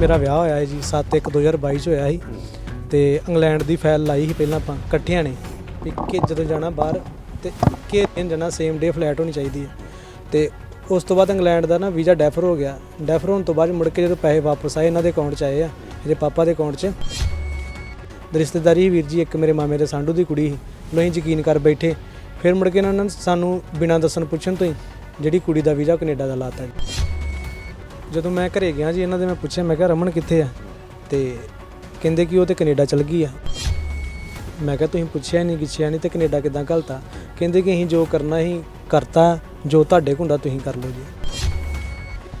ਮੇਰਾ ਵਿਆਹ ਹੋਇਆ ਹੈ ਜੀ 7/1/2022 ਚ ਹੋਇਆ ਸੀ। ਤੇ ਇੰਗਲੈਂਡ ਦੀ ਫਾਈਲ ਲਾਈ ਸੀ ਪਹਿਲਾਂ ਆਪਾਂ, ਇਕੱਠਿਆਂ ਨੇ। ਵੀ ਕਿ ਜਦੋਂ ਜਾਣਾ ਬਾਹਰ, ਤੇ ਕਿ ਦਿਨ ਜਾਣਾ ਸੇਮ ਡੇ ਫਲੈਟ ਹੋਣੀ ਚਾਹੀਦੀ ਹੈ। ਤੇ ਉਸ ਤੋਂ ਬਾਅਦ ਇੰਗਲੈਂਡ ਦਾ ਨਾ ਵੀਜ਼ਾ ਡੈਫਰ ਹੋ ਗਿਆ। ਡੈਫਰ ਹੋਣ ਤੋਂ ਬਾਅਦ ਮੁੜ ਕੇ ਜਦੋਂ ਪੈਸੇ ਵਾਪਸ ਆਏ, ਇਹਨਾਂ ਦੇ ਅਕਾਊਂਟ 'ਚ ਆਏ ਆ, ਇਹਦੇ ਪਾਪਾ ਦੇ ਅਕਾਊਂਟ 'ਚ। ਰਿਸ਼ਤੇਦਾਰੀ ਵੀਰ ਜੀ, ਇੱਕ ਮੇਰੇ ਮਾਮੇ ਦੇ ਸਾਂਢੂ ਦੀ ਕੁੜੀ ਸੀ। ਲੋ ਅਸੀਂ ਯਕੀਨ ਕਰ ਬੈਠੇ। ਫਿਰ ਮੁੜ ਕੇ ਇਹਨਾਂ ਨੇ ਸਾਨੂੰ ਬਿਨਾਂ ਦੱਸਣ ਪੁੱਛਣ ਤੋਂ ਹੀ ਜਿਹੜੀ ਕੁੜੀ ਦਾ ਵੀਜ਼ਾ ਕੈਨੇਡਾ ਦਾ ਲਾਤਾ ਜੀ। ਜਦੋਂ ਮੈਂ ਘਰੇ ਗਿਆ ਜੀ, ਇਹਨਾਂ ਦੇ ਮੈਂ ਪੁੱਛਿਆ, ਮੈਂ ਕਿਹਾ, ਰਮਨ ਕਿੱਥੇ ਆ? ਤੇ ਕਹਿੰਦੇ ਕਿ ਉਹ ਤੇ ਕੈਨੇਡਾ ਚਲ ਗਈ ਆ। ਮੈਂ ਕਿਹਾ, ਤੁਸੀਂ ਪੁੱਛਿਆ ਨਹੀਂ ਗਿੱਛਿਆ ਨਹੀਂ ਤੇ ਕੈਨੇਡਾ ਕਿਦਾਂ ਘਲਤਾ? ਕਹਿੰਦੇ ਕਿ ਅਸੀਂ ਜੋ ਕਰਨਾ ਸੀ, ਕਰਤਾ, ਜੋ ਤੁਹਾਡੇ ਕੋਲ ਹੁੰਦਾ ਤੁਸੀਂ ਕਰ ਲਓ ਜੀ।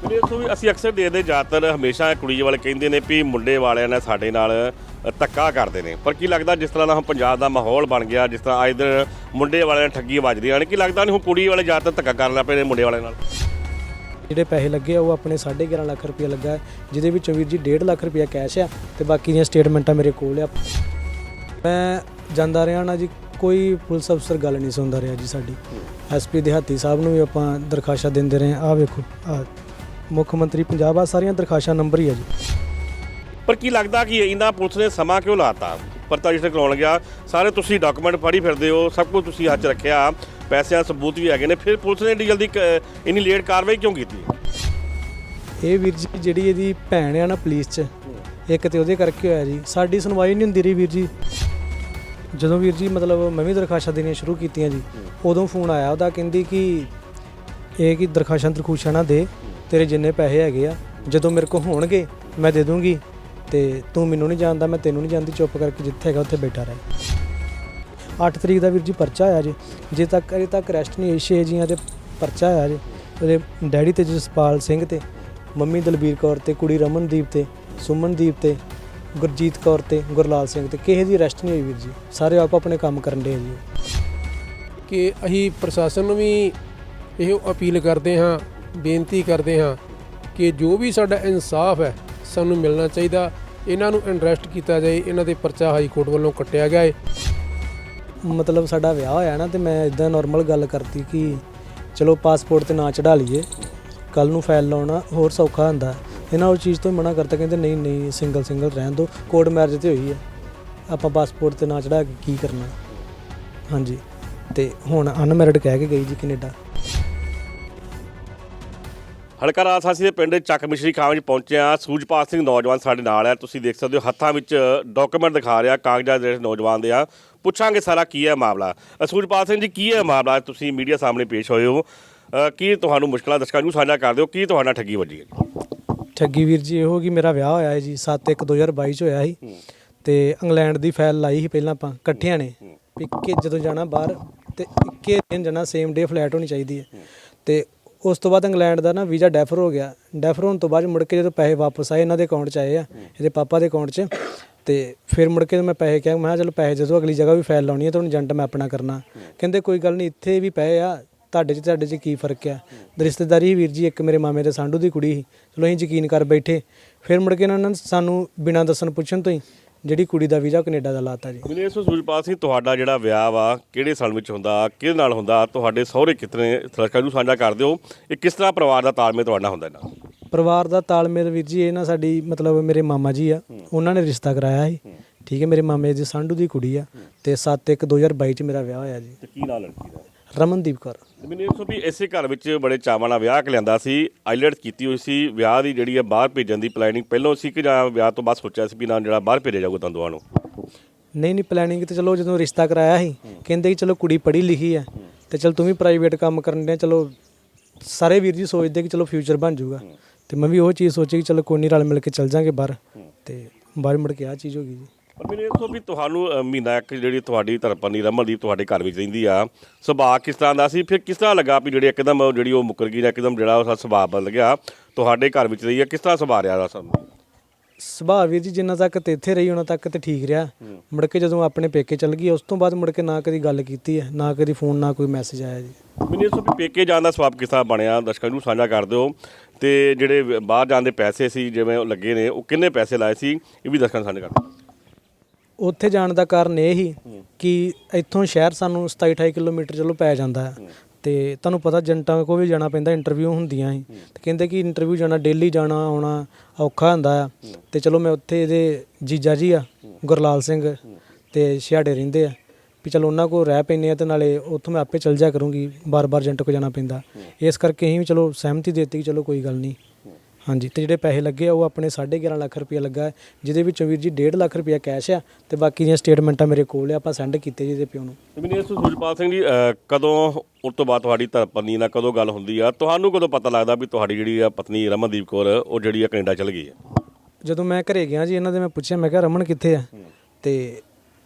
ਮੇਰੇ ਤੋਂ ਵੀ ਅਸੀਂ ਅਕਸਰ ਦੇਖਦੇ ਜ਼ਿਆਦਾਤਰ, ਹਮੇਸ਼ਾ ਕੁੜੀ ਵਾਲੇ ਕਹਿੰਦੇ ਨੇ ਵੀ ਮੁੰਡੇ ਵਾਲਿਆਂ ਨੇ ਸਾਡੇ ਨਾਲ ਧੱਕਾ ਕਰਦੇ ਨੇ। ਪਰ ਕੀ ਲੱਗਦਾ, ਜਿਸ ਤਰ੍ਹਾਂ ਦਾ ਹੁਣ ਪੰਜਾਬ ਦਾ ਮਾਹੌਲ ਬਣ ਗਿਆ, ਜਿਸ ਤਰ੍ਹਾਂ ਅੱਜ ਦਿਨ ਮੁੰਡੇ ਵਾਲਿਆਂ ਨੇ ਠੱਗੀ ਵੱਜਦੀਆਂ ਨੇ ਕੀ ਲੱਗਦਾ ਨਹੀਂ ਹੁਣ ਕੁੜੀ ਵਾਲੇ ਜ਼ਿਆਦਾਤਰ ਧੱਕਾ ਕਰਨ ਲੱਗ ਪਏ ਨੇ ਮੁੰਡੇ ਵਾਲਿਆਂ ਨਾਲ। ਜਿਹੜੇ ਪੈਸੇ ਲੱਗੇ ਆ ਉਹ ਆਪਣੇ 11.5 ਲੱਖ ਰੁਪਏ ਲੱਗਾ ਹੈ, ਜਿਹਦੇ ਵਿੱਚੋਂ ਵੀਰ ਜੀ 1.5 ਲੱਖ ਰੁਪਏ ਕੈਸ਼ ਆ ਤੇ ਬਾਕੀ ਦੀਆਂ ਸਟੇਟਮੈਂਟਾਂ ਮੇਰੇ ਕੋਲ ਆ। ਮੈਂ ਜਾਂਦਾ ਰਿਹਾ ਨਾ ਜੀ ਕੋਈ ਪੁਲਿਸ ਅਫਸਰ ਗੱਲ ਨਹੀਂ ਸੁਣਦਾ ਰਿਹਾ ਜੀ ਸਾਡੀ। ਐਸਪੀ ਦਿਹਾਤੀ ਸਾਹਿਬ ਨੂੰ ਵੀ ਆਪਾਂ ਦਰਖਾਸ਼ਾਂ ਦਿੰਦੇ ਰਹੇ ਆ ਵੇਖੋ ਆਹ ਮੁੱਖ ਮੰਤਰੀ ਪੰਜਾਬ ਆ ਸਾਰੀਆਂ ਦਰਖਾਸ਼ਾਂ ਨੰਬਰ ਹੀ ਆ ਜੀ। ਪਰ ਕੀ ਲੱਗਦਾ ਕਿ ਇਹਨਾਂ ਪੁਲਿਸ ਨੇ ਸਮਾਂ ਕਿਉਂ ਲਾਤਾ? ਪਰਚਾ ਰਜਿਸਟਰ ਕਰਾਉਣ ਗਿਆ। ਸਾਰੇ ਤੁਸੀਂ ਡਾਕੂਮੈਂਟ ਫੜੀ ਫਿਰਦੇ ਹੋ ਸਭ ਕੁਝ ਤੁਸੀਂ ਹੱਥ 'ਚ ਰੱਖਿਆ। ਪੈਸਿਆਂ ਸਬੂਤ ਵੀ ਹੈਗੇ ਨੇ, ਫਿਰ ਪੁਲਿਸ ਨੇ ਏਡੀ ਜਲਦੀ ਕ- ਇੰਨੀ ਲੇਟ ਕਾਰਵਾਈ ਕਿਉਂ ਕੀਤੀ? ਇਹ ਵੀਰ ਜੀ, ਜਿਹੜੀ ਇਹਦੀ ਭੈਣ ਆ ਨਾ ਪੁਲਿਸ 'ਚ, ਇੱਕ ਤੇ ਉਹਦੇ ਕਰਕੇ ਹੋਇਆ ਜੀ। ਸਾਡੀ ਸੁਣਵਾਈ ਨਹੀਂ ਹੁੰਦੀ ਰਹੀ ਵੀਰ ਜੀ। ਜਦੋਂ ਵੀਰ ਜੀ, ਮਤਲਬ ਮੈਂ ਵੀ ਦਰਖਾਸ਼ਾਂ ਦੇਣੀਆਂ ਸ਼ੁਰੂ ਕੀਤੀਆਂ ਜੀ, ਉਦੋਂ ਫੋਨ ਆਇਆ, ਉਹਦਾ ਕਹਿੰਦੀ ਕਿ ਇਹ ਕਿ ਦਰਖਾਸਤਾਂ ਦਰਖੂਸ਼ਾਂ ਨਾ ਦੇ, ਤੇਰੇ ਜਿੰਨੇ ਪੈਸੇ ਹੈਗੇ ਆ, ਜਦੋਂ ਮੇਰੇ ਕੋਲ ਹੋਣਗੇ, ਮੈਂ ਦੇ ਦੂੰਗੀ। ਤੇ ਤੂੰ ਮੈਨੂੰ ਨਹੀਂ ਜਾਣਦਾ, ਮੈਂ ਤੈਨੂੰ ਨਹੀਂ ਜਾਣਦੀ, ਚੁੱਪ ਕਰਕੇ ਜਿੱਥੇ ਹੈਗਾ, ਉੱਥੇ ਬੈਠਾ ਰਹਿ। 8 ਤਰੀਕ ਦਾ ਵੀਰ ਜੀ ਪਰਚਾ ਆਇਆ ਜੀ। ਜੇ ਤੱਕ, ਅਜੇ ਤੱਕ ਅਰੈਸਟ ਨਹੀਂ ਹੋਈ, ਛੇ ਜੀਆਂ ਤੇ ਪਰਚਾ ਆਇਆ ਜੀ। ਉਹਦੇ ਡੈਡੀ ਤੇ ਜਸਪਾਲ ਸਿੰਘ ਤੇ, ਮੰਮੀ ਦਲਬੀਰ ਕੌਰ ਤੇ, ਕੁੜੀ ਰਮਨਦੀਪ ਤੇ, ਸੁਮਨਦੀਪ ਤੇ, ਗੁਰਜੀਤ ਕੌਰ ਤੇ, ਗੁਰਲਾਲ ਸਿੰਘ ਤੇ, ਕਿਸੇ ਦੀ ਅਰੈਸਟ ਨਹੀਂ ਹੋਈ ਵੀਰ ਜੀ। ਸਾਰੇ ਆਪ ਆਪਣੇ ਕੰਮ ਕਰਨ ਦੇ ਜੀ। ਕਿ ਅਸੀਂ ਪ੍ਰਸ਼ਾਸਨ ਨੂੰ ਵੀ ਇਹੋ ਅਪੀਲ ਕਰਦੇ ਹਾਂ, ਬੇਨਤੀ ਕਰਦੇ ਹਾਂ ਕਿ ਜੋ ਵੀ ਸਾਡਾ ਇਨਸਾਫ ਹੈ, ਸਾਨੂੰ ਮਿਲਣਾ ਚਾਹੀਦਾ। ਇਹਨਾਂ ਨੂੰ ਅਰੈਸਟ ਕੀਤਾ ਜਾਏ, ਇਹਨਾਂ ਦੇ ਪਰਚਾ ਹਾਈ ਕੋਰਟ ਵੱਲੋਂ ਕੱਟਿਆ ਗਿਆ ਹੈ ਮਤਲਬ ਸਾਡਾ ਵਿਆਹ ਹੋਇਆ ਨਾ ਤੇ ਮੈਂ ਇਦਾਂ ਨਾਰਮਲ ਗੱਲ ਕਰਤੀ ਕਿ ਚਲੋ ਪਾਸਪੋਰਟ ਤੇ ਨਾਂ ਚੜਾ ਲਈਏ ਕੱਲ ਨੂੰ ਫਾਈਲ ਲਾਉਣਾ ਹੋਰ ਸੌਖਾ ਹੁੰਦਾ। ਇਹਨਾਂ ਉਹ ਚੀਜ਼ ਤੋਂ ਮਨਾ ਕਰਤਾ, ਕਹਿੰਦੇ ਨਹੀਂ ਨਹੀਂ ਸਿੰਗਲ ਸਿੰਗਲ ਰਹਿਣ ਦਿਓ ਕੋਰਟ ਮੈਰਿਜ ਤੇ ਹੋਈ ਹੈ ਆਪਾਂ ਪਾਸਪੋਰਟ ਤੇ ਨਾਂ ਚੜਾ ਕੇ ਕੀ ਕਰਨਾ? ਹਾਂਜੀ। ਤੇ ਹੁਣ ਅਨਮੈਰਿਡ ਕਹਿ ਕੇ ਗਈ ਜੀ ਕੈਨੇਡਾ। ਹਲਕਾ ਰਾਜਸਾਸੀ ਦੇ ਪਿੰਡ ਚੱਕ ਮਿਸ਼ਰੀ ਖਾਂ ਵਿੱਚ ਪਹੁੰਚਿਆ ਸੂਜਪਾਲ ਸਿੰਘ ਨੌਜਵਾਨ ਸਾਡੇ ਨਾਲ ਹੈ। ਤੁਸੀਂ ਦੇਖ ਸਕਦੇ ਹੋ ਹੱਥਾਂ ਵਿੱਚ ਡਾਕੂਮੈਂਟ ਦਿਖਾ ਰਿਹਾ ਕਾਗਜ਼ਾਤ ਜਿਹੜੇ ਨੌਜਵਾਨ ਦੇ ਆ। ਪੁੱਛਾਂਗੇ ਸਾਰਾ ਕੀ ਹੈ ਮਾਮਲਾ। ਸੂਜਪਾਲ ਸਿੰਘ ਜੀ ਕੀ ਹੈ ਮਾਮਲਾ? ਤੁਸੀਂ ਮੀਡੀਆ ਸਾਹਮਣੇ ਪੇਸ਼ ਹੋਏ ਹੋ। ਕੀ ਤੁਹਾਨੂੰ ਮੁਸ਼ਕਲਾਂ ਦਰਸ਼ਕਾਂ ਨੂੰ ਸਾਂਝਾ ਕਰਦੇ ਹੋ? ਕੀ ਤੁਹਾਡਾ ਠੱਗੀ ਵੱਜੀ ਹੈ ਜੀ? ਠੱਗੀ ਵੀਰ ਜੀ ਇਹੋ ਕਿ ਮੇਰਾ ਵਿਆਹ ਹੋਇਆ ਹੈ ਜੀ 7/1/2022 ਚ ਹੋਇਆ ਸੀ। ਤੇ ਇੰਗਲੈਂਡ ਦੀ ਫਾਈਲ ਲਾਈ ਸੀ ਪਹਿਲਾਂ ਆਪਾਂ ਇਕੱਠਿਆਂ ਨੇ। ਕਿ ਜਦੋਂ ਜਾਣਾ ਬਾਹਰ ਤੇ ਇੱਕੇ ਦਿਨ ਜਾਣਾ ਸੇਮ ਡੇ ਫਲੈਟ ਹੋਣੀ ਚਾਹੀਦੀ ਹੈ। ਤੇ ਉਸ ਤੋਂ ਬਾਅਦ ਇੰਗਲੈਂਡ ਦਾ ਨਾ ਵੀਜ਼ਾ ਡੈਫਰ ਹੋ ਗਿਆ। ਡੈਫਰ ਹੋਣ ਤੋਂ ਬਾਅਦ ਮੁੜ ਕੇ ਜਦੋਂ ਪੈਸੇ ਵਾਪਸ ਆਏ, ਇਹਨਾਂ ਦੇ ਅਕਾਊਂਟ 'ਚ ਆਏ ਆ, ਇਹਦੇ ਪਾਪਾ ਦੇ ਅਕਾਊਂਟ 'ਚ, ਤੇ ਫਿਰ ਮੁੜ ਕੇ ਮੈਂ ਪੈਸੇ ਕਿਹਾ, ਮੈਂ ਕਿਹਾ ਚਲੋ ਪੈਸੇ ਜਦੋਂ ਅਗਲੀ ਜਗ੍ਹਾ ਵੀ ਫਾਈਲ ਲਾਉਣੀ ਹੈ ਤਾਂ ਹੁਣ ਏਜੰਟ ਮੈਂ ਆਪਣਾ ਕਰਨਾ। ਕਹਿੰਦੇ ਕੋਈ ਗੱਲ ਨਹੀਂ, ਇੱਥੇ ਵੀ ਪਏ ਆ, ਤੁਹਾਡੇ 'ਚ ਤੁਹਾਡੇ 'ਚ ਕੀ ਫ਼ਰਕ ਆ? ਰਿਸ਼ਤੇਦਾਰੀ ਵੀਰ ਜੀ, ਇੱਕ ਮੇਰੇ ਮਾਮੇ ਦੇ ਸਾਂਢੂ ਦੀ ਕੁੜੀ ਸੀ। ਚਲੋ ਅਸੀਂ ਯਕੀਨ ਕਰ ਬੈਠੇ। ਫਿਰ ਮੁੜ ਕੇ ਇਹਨਾਂ ਨੇ ਸਾਨੂੰ ਬਿਨਾਂ ਦੱਸਣ ਪੁੱਛਣ ਤੋਂ ਹੀ ਜਿਹੜੀ ਕੁੜੀ ਦਾ ਵੀਜ਼ਾ ਕੈਨੇਡਾ ਦਾ ਲਾਤਾ ਜੀ। ਮੈਨੂੰ ਇਸ ਸੂਜਪਾਲ ਸਿੰਘ ਤੁਹਾਡਾ ਜਿਹੜਾ ਵਿਆਹ ਵਾ ਕਿਹੜੇ ਸਾਲ ਵਿੱਚ ਹੁੰਦਾ ਕਿਹਦੇ ਨਾਲ ਹੁੰਦਾ ਤੁਹਾਡੇ ਸਹੁਰੇ ਕਿਤਨੇ ਦਰਸ਼ਕਾਂ ਨੂੰ ਸਾਂਝਾ ਕਰ ਦਿਓ ਇਹ ਕਿਸ ਤਰ੍ਹਾਂ ਪਰਿਵਾਰ ਦਾ ਤਾਲਮੇਲ ਤੁਹਾਡਾ ਹੁੰਦਾ ਇਹਨਾਂ ਪਰਿਵਾਰ ਦਾ ਤਾਲਮੇਲ ਵੀਰ ਜੀ ਇਹ ਨਾ ਸਾਡੀ ਮਤਲਬ ਮੇਰੇ ਮਾਮਾ ਜੀ ਆ। ਉਹਨਾਂ ਨੇ ਰਿਸ਼ਤਾ ਕਰਾਇਆ ਸੀ। ਠੀਕ ਹੈ ਮੇਰੇ ਮਾਮੇ ਦੀ ਸਾਂਢੂ ਦੀ ਕੁੜੀ ਆ। ਤੇ 7/1/2022 ਚ ਮੇਰਾ ਵਿਆਹ ਹੋਇਆ ਜੀ। ਤੇ ਕੀ ਨਾਂ ਲੜਕੀ ਦਾ? ਰਮਨਦੀਪ ਕੌਰ। ਮੈਨੂੰ ਇਹ ਸੋ ਵੀ ਇਸੇ ਘਰ ਵਿੱਚ ਬੜੇ ਚਾਵਾਂ ਨਾਲ ਵਿਆਹ ਕੇ ਲਿਆਂਦਾ ਸੀ ਆਈਲੈਟਸ ਕੀਤੀ ਹੋਈ ਸੀ, ਵਿਆਹ ਦੀ ਜਿਹੜੀ ਹੈ ਬਾਹਰ ਭੇਜਣ ਦੀ ਪਲੈਨਿੰਗ ਪਹਿਲਾਂ ਸੀ ਕਿ ਜਾਂ ਵਿਆਹ ਤੋਂ ਬਾਅਦ ਸੋਚਿਆ ਸੀ ਵੀ ਨਾ ਜਿਹੜਾ ਬਾਹਰ ਭੇਜਿਆ ਜਾਊਗਾ ਤਾਂ ਦੋਵਾਂ ਨੂੰ? ਨਹੀਂ ਨਹੀਂ ਪਲੈਨਿੰਗ ਤੇ ਚਲੋ ਜਦੋਂ ਰਿਸ਼ਤਾ ਕਰਾਇਆ ਸੀ, ਕਹਿੰਦੇ ਕਿ ਚਲੋ ਕੁੜੀ ਪੜ੍ਹੀ ਲਿਖੀ ਹੈ ਤੇ ਚਲ ਤੂੰ ਵੀ ਪ੍ਰਾਈਵੇਟ ਕੰਮ ਕਰਨ ਦੇ ਚਲੋ ਸਾਰੇ ਵੀਰ ਜੀ ਸੋਚਦੇ ਕਿ ਚਲੋ ਫਿਊਚਰ ਬਣ ਜਾਊਗਾ। ਤੇ ਮੈਂ ਵੀ ਉਹ ਚੀਜ਼ ਸੋਚੀ ਕਿ ਚਲੋ ਕੋਈ ਨਹੀਂ ਰਲ ਮਿਲ ਕੇ ਚੱਲ ਜਾਾਂਗੇ ਬਾਹਰ। ਤੇ ਬਾਹਰ ਮੁੜ ਕੇ ਆ ਚੀਜ਼ ਹੋ ਗਈ ਜੀ। ਪਰ ਮੈਨੂੰ ਇਹ ਸੋ ਵੀ ਤੁਹਾਨੂੰ ਅ, ਮਹੀਨਾ ਇੱਕ ਜਿਹੜੀ ਤੁਹਾਡੀ ਧਰਪਨੀ ਰਮਨਦੀਪ ਤੁਹਾਡੇ ਘਰ ਵਿੱਚ ਰਹਿੰਦੀ ਆ ਸੁਭਾਅ ਕਿਸ ਤਰ੍ਹਾਂ ਦਾ ਸੀ? ਫਿਰ ਕਿਸ ਤਰ੍ਹਾਂ ਲੱਗਾ ਵੀ ਜਿਹੜੀ ਇੱਕਦਮ ਉਹ ਜਿਹੜੀ ਉਹ ਮੁੱਕਰ ਗਈ ਜਾਂ ਇੱਕਦਮ ਜਿਹੜਾ ਉਹਦਾ ਸੁਭਾਅ ਬਦਲ ਗਿਆ ਤੁਹਾਡੇ ਘਰ ਵਿੱਚ ਰਹੀ ਹੈ ਕਿਸ ਤਰ੍ਹਾਂ ਸੁਭਾਅ ਰਿਹਾ ਦਾ ਸਭ? ਸੁਭਾਅ ਵੀਰ ਜੀ ਜਿੰਨਾ ਤੱਕ ਤੇ ਇੱਥੇ ਰਹੀ ਉਹਨਾਂ ਤੱਕ ਤੇ ਠੀਕ ਰਿਹਾ। ਮੁੜ ਕੇ ਜਦੋਂ ਆਪਣੇ ਪੇਕੇ ਚੱਲ ਗਈ ਉਸ ਤੋਂ ਬਾਅਦ ਮੁੜ ਕੇ ਨਾ ਕਦੀ ਗੱਲ ਕੀਤੀ ਹੈ ਨਾ ਕਦੀ ਫੋਨ ਨਾ ਕੋਈ ਮੈਸੇਜ ਆਇਆ ਜੀ। ਮੈਨੂੰ ਇਹ ਸੋ ਵੀ ਪੇਕੇ ਜਾਣ ਦਾ ਸਵਾਬ ਕਿਸ ਤਰ੍ਹਾਂ ਬਣਿਆ? ਦਰਸ਼ਕਾਂ ਨੂੰ ਸਾਂਝਾ ਕਰ ਦਿਓ। ਤੇ ਜਿਹੜੇ ਬਾਹਰ ਜਾਣ ਦੇ ਪੈਸੇ ਸੀ ਜਿਵੇਂ ਉਹ ਲੱਗੇ ਨੇ ਉਹ ਕਿੰਨੇ ਪੈਸੇ ਲਾਏ ਸੀ? ਇਹ ਵੀ ਦਰਸ਼ਕਾਂ ਨੂੰ ਸਾਂਝਾ ਕਰ ਦਿਓ। ਉੱਥੇ ਜਾਣ ਦਾ ਕਾਰਨ ਇਹ ਹੀ ਕਿ ਇੱਥੋਂ ਸ਼ਹਿਰ ਸਾਨੂੰ 27 28 ਕਿਲੋਮੀਟਰ ਚਲੋ ਪੈ ਜਾਂਦਾ ਹੈ। ਤੇ ਤੁਹਾਨੂੰ ਪਤਾ ਏਜੰਟਾਂ ਕੋਲ ਵੀ ਜਾਣਾ ਪੈਂਦਾ ਇੰਟਰਵਿਊ ਹੁੰਦੀਆਂ ਸੀ ਤੇ ਕਹਿੰਦੇ ਕਿ ਇੰਟਰਵਿਊ ਜਾਣਾ ਡੇਲੀ ਜਾਣਾ ਆਉਣਾ ਔਖਾ ਹੁੰਦਾ ਆ ਤੇ ਚਲੋ ਮੈਂ ਉੱਥੇ ਇਹਦੇ ਜੀਜਾ ਜੀ ਆ ਗੁਰਲਾਲ ਸਿੰਘ ਤੇ ਛਿਆੜੇ ਰਹਿੰਦੇ ਆ। ਵੀ ਚਲੋ ਉਹਨਾਂ ਕੋਲ ਰਹਿ ਪੈਂਦੇ ਆ ਤੇ ਨਾਲੇ ਉੱਥੋਂ ਮੈਂ ਆਪੇ ਚਲ ਜਾ ਕਰੂੰਗੀ ਬਾਰ-ਬਾਰ ਏਜੰਟ ਕੋਲ ਜਾਣਾ ਪੈਂਦਾ। ਇਸ ਕਰਕੇ ਵੀ ਚਲੋ ਸਹਿਮਤੀ ਦੇ ਦਿੱਤੀ ਕਿ ਚਲੋ ਕੋਈ ਗੱਲ ਨਹੀਂ। ਹਾਂਜੀ ਤੇ ਜਿਹੜੇ ਪੈਸੇ ਲੱਗੇ ਆ ਉਹ ਆਪਣੇ 11.5 ਲੱਖ ਰੁਪਏ ਲੱਗਾ ਹੈ, ਜਿਹਦੇ ਵਿੱਚੋਂ ਵੀਰ ਜੀ 1.5 ਲੱਖ ਰੁਪਏ ਕੈਸ਼ ਆ ਤੇ ਬਾਕੀ ਦੀਆਂ ਸਟੇਟਮੈਂਟਾਂ ਮੇਰੇ ਕੋਲ ਆ ਆਪਾਂ ਸੈਂਡ ਕੀਤੇ ਜੀ ਦੇ ਪਿਓ ਨੂੰ। ਤੇ ਮੈਨੂੰ ਇਸ ਸੁਖਪਾਲ ਸਿੰਘ ਜੀ ਅਹ, ਕਦੋਂ ਉਸ ਤੋਂ ਬਾਅਦ ਤੁਹਾਡੀ ਧਰਪਤਨੀ ਨਾਲ ਕਦੋਂ ਗੱਲ ਹੁੰਦੀ ਆ? ਤੁਹਾਨੂੰ ਕਦੋਂ ਪਤਾ ਲੱਗਦਾ ਵੀ ਤੁਹਾਡੀ ਜਿਹੜੀ ਆ ਪਤਨੀ ਰਮਨਦੀਪ ਕੌਰ ਉਹ ਜਿਹੜੀ ਆ ਕੈਨੇਡਾ ਚਲ ਗਈ ਆ? ਜਦੋਂ ਮੈਂ ਘਰੇ ਗਿਆ ਜੀ ਇਹਨਾਂ ਦੇ ਮੈਂ ਪੁੱਛਿਆ ਮੈਂ ਕਿਹਾ ਰਮਨ ਕਿੱਥੇ ਆ? ਤੇ